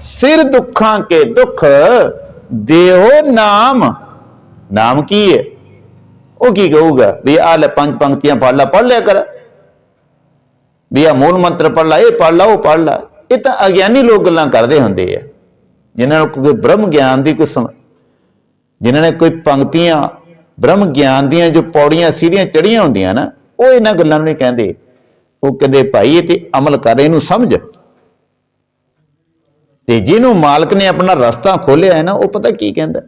ਸਿਰ ਦੁੱਖਾਂ ਕੇ ਦੁੱਖ, ਦੇਹੋ ਨਾਮ। ਨਾਮ ਕੀ ਹੈ ਉਹ ਕੀ ਕਹੂਗਾ? ਵੀ ਆ ਲੈ ਪੰਜ ਪੰਕਤੀਆਂ ਪੜ ਲੈ ਪੜ ਲਿਆ ਕਰ। ਵੀ ਆ ਮੂਲ ਮੰਤਰ ਪੜ ਲੈ, ਇਹ ਪੜ ਲਾ, ਉਹ ਪੜ ਲਾ। ਇਹ ਤਾਂ ਅਗਿਆਨੀ ਲੋਕ ਗੱਲਾਂ ਕਰਦੇ ਹੁੰਦੇ ਆ। ਜਿਨ੍ਹਾਂ ਨੂੰ ਕੋਈ ਬ੍ਰਹਮ ਗਿਆਨ ਦੀ ਕੋਈ ਸਮ- ਜਿਨ੍ਹਾਂ ਨੇ ਕੋਈ ਪੰਕਤੀਆਂ, ਬ੍ਰਹਮ ਗਿਆਨ ਦੀਆਂ ਜੋ ਪੌੜੀਆਂ, ਸੀੜੀਆਂ ਚੜੀਆਂ ਹੁੰਦੀਆਂ ਨਾ, ਉਹ ਇਹਨਾਂ ਗੱਲਾਂ ਨੂੰ ਨਹੀਂ ਕਹਿੰਦੇ। ਉਹ ਕਹਿੰਦੇ, ਭਾਈ, ਇਹ ਤੇ ਅਮਲ ਕਰ, ਇਹਨੂੰ ਸਮਝ। ਤੇ ਜਿਹਨੂੰ ਮਾਲਕ ਨੇ ਆਪਣਾ ਰਸਤਾ ਖੋਲਿਆ ਹੈ ਨਾ, ਉਹ ਪਤਾ ਕੀ ਕਹਿੰਦਾ?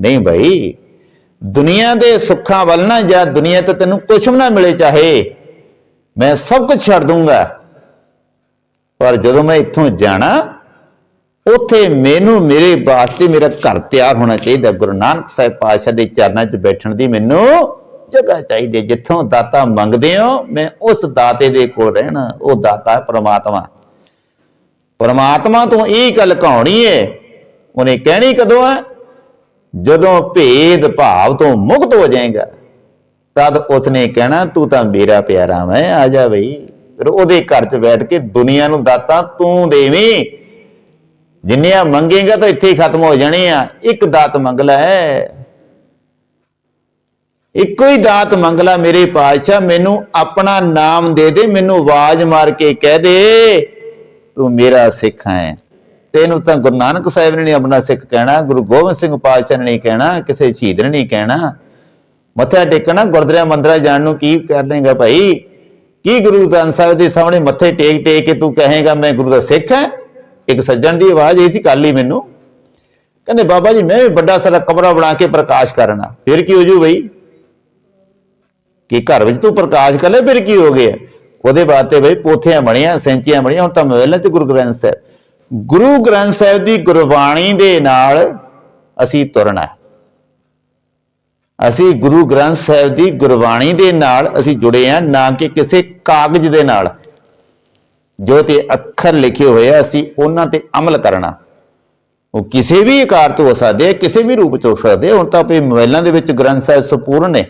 ਨਹੀਂ ਭਾਈ, ਦੁਨੀਆ ਦੇ ਸੁੱਖਾਂ ਵੱਲ ਨਾ ਜਾਂ, ਦੁਨੀਆ ਤੇ ਤੈਨੂੰ ਕੁਛ ਵੀ ਨਾ ਮਿਲੇ ਚਾਹੇ। ਮੈਂ ਸਭ ਕੁਝ ਛੱਡ ਦੂੰਗਾ। ਪਰ ਜਦੋਂ ਮੈਂ ਇੱਥੋਂ ਜਾਣਾ, ਉੱਥੇ ਮੈਨੂੰ ਮੇਰੇ ਵਾਸਤੇ ਮੇਰਾ ਘਰ ਤਿਆਰ ਹੋਣਾ ਚਾਹੀਦਾ। ਗੁਰੂ ਨਾਨਕ ਸਾਹਿਬ ਪਾਤਸ਼ਾਹ ਦੇ ਚਰਨਾਂ 'ਚ ਬੈਠਣ ਦੀ ਮੈਨੂੰ ਜਗ੍ਹਾ ਚਾਹੀਦੀ ਜਿੱਥੋਂ ਦਾਤਾ ਮੰਗਦੇ ਹੋ, ਮੈਂ ਉਸ ਦਾਤੇ ਦੇ ਕੋਲ ਰਹਿਣਾ। ਉਹ ਦਾਤਾ ਹੈ ਪ੍ਰਮਾਤਮਾ। ਤੋਂ ਇਹ ਗੱਲ ਕਹਾਉਣੀ ਏ, ਉਹਨੇ ਕਹਿਣੀ ਕਦੋਂ ਹੈ ਜਦੋਂ ਭੇਦ ਭਾਵ ਤੋਂ ਮੁਕਤ ਹੋ ਜਾਏਗਾ, ਤਦ ਉਸਨੇ ਕਹਿਣਾ, ਤੂੰ ਤਾਂ ਮੇਰਾ ਪਿਆਰਾ ਮੈਂ ਆ ਜਾ ਬਈ। ਫਿਰ ਉਹਦੇ ਘਰ 'ਚ ਬੈਠ ਕੇ ਦੁਨੀਆ ਨੂੰ ਦਾਤਾਂ ਤੂੰ ਦੇਵੀਂ। ਜਿੰਨੀਆਂ ਮੰਗੇਗਾ ਤਾਂ ਇੱਥੇ ਹੀ ਖਤਮ ਹੋ ਜਾਣੇ ਆ। ਇੱਕ ਦਾਤ ਮੰਗ ਲੈ। ਇੱਕੋ ਹੀ ਦਾਤ ਮੰਗ ਲੈ ਮੇਰੇ ਪਾਤਸ਼ਾਹ, ਮੈਨੂੰ ਆਪਣਾ ਨਾਮ ਦੇ ਦੇ, ਮੈਨੂੰ ਆਵਾਜ਼ ਮਾਰ ਕੇ ਕਹਿ ਦੇ, ਤੂੰ ਮੇਰਾ ਸਿੱਖ ਹੈ। ਤੈਨੂੰ ਤਾਂ ਗੁਰੂ ਨਾਨਕ ਸਾਹਿਬ ਨੇ ਨਹੀਂ ਆਪਣਾ ਸਿੱਖ ਕਹਿਣਾ, ਗੁਰੂ ਗੋਬਿੰਦ ਸਿੰਘ ਪਾਤਸ਼ਾਹ ਨੇ ਨਹੀਂ ਕਹਿਣਾ, ਕਿਸੇ ਸ਼ਹੀਦ ਨੇ ਨਹੀਂ ਕਹਿਣਾ। ਮੱਥਾ ਟੇਕਣਾ, ਗੁਰਦੁਆਰਾ ਮੰਦਰਾਂ ਜਾਣ ਨੂੰ ਕੀ ਕਰ ਲੇਗਾ ਭਾਈ? ਕੀ ਗੁਰੂ ਗ੍ਰੰਥ ਸਾਹਿਬ ਦੇ ਸਾਹਮਣੇ ਮੱਥੇ ਟੇਕ ਟੇਕ ਕੇ ਤੂੰ ਕਹੇਗਾ, ਮੈਂ ਗੁਰੂ ਦਾ ਸਿੱਖ ਹੈ ਇੱਕ ਸੱਜਣ ਦੀ ਆਵਾਜ਼ ਇਹ ਸੀ ਕੱਲ ਹੀ ਮੈਨੂੰ। ਕਹਿੰਦੇ, ਬਾਬਾ ਜੀ, ਮੈਂ ਵੀ ਵੱਡਾ ਸਾਰਾ ਕਮਰਾ ਬਣਾ ਕੇ ਪ੍ਰਕਾਸ਼ ਕਰਨਾ ਫਿਰ ਕੀ ਹੋ ਜੂ ਬਈ? ਕਿ ਘਰ ਵਿੱਚ ਤੂੰ ਪ੍ਰਕਾਸ਼ ਕਰ ਲੈ, ਫਿਰ ਕੀ ਹੋ ਗਿਆ? ਉਹਦੇ ਬਾਅਦ ਤੇ ਬਈ ਪੋਥੀਆਂ ਬਣੀਆਂ, ਸੈਂਚੀਆਂ ਬਣੀਆਂ, ਹੁਣ ਤਾਂ ਮੋਬਾਈਲਾਂ 'ਚ ਗੁਰੂ ਗ੍ਰੰਥ ਸਾਹਿਬ। ਗੁਰੂ ਗ੍ਰੰਥ ਸਾਹਿਬ ਦੀ ਗੁਰਬਾਣੀ ਦੇ ਨਾਲ ਅਸੀਂ ਤੁਰਨਾ ਅਸੀਂ ਗੁਰੂ ਗ੍ਰੰਥ ਸਾਹਿਬ ਦੀ ਗੁਰਬਾਣੀ ਦੇ ਨਾਲ ਅਸੀਂ ਜੁੜੇ ਆ ਨਾ ਕਿ ਕਿਸੇ ਕਾਗਜ਼ ਦੇ ਨਾਲ। ਜੋ ਤੇ ਅੱਖਰ ਲਿਖੇ ਹੋਏ ਆ, ਅਸੀਂ ਉਹਨਾਂ ਤੇ ਅਮਲ ਕਰਨਾ। ਉਹ ਕਿਸੇ ਵੀ ਆਕਾਰ ਤੋਂ ਹੋ ਸਕਦੇ ਆ, ਕਿਸੇ ਵੀ ਰੂਪ ਚ ਹੋ ਸਕਦੇ ਹੁਣ ਤਾਂ ਆਪੇ ਮੋਬਾਈਲਾਂ ਦੇ ਵਿੱਚ ਗ੍ਰੰਥ ਸਾਹਿਬ ਸੰਪੂਰਨ ਨੇ।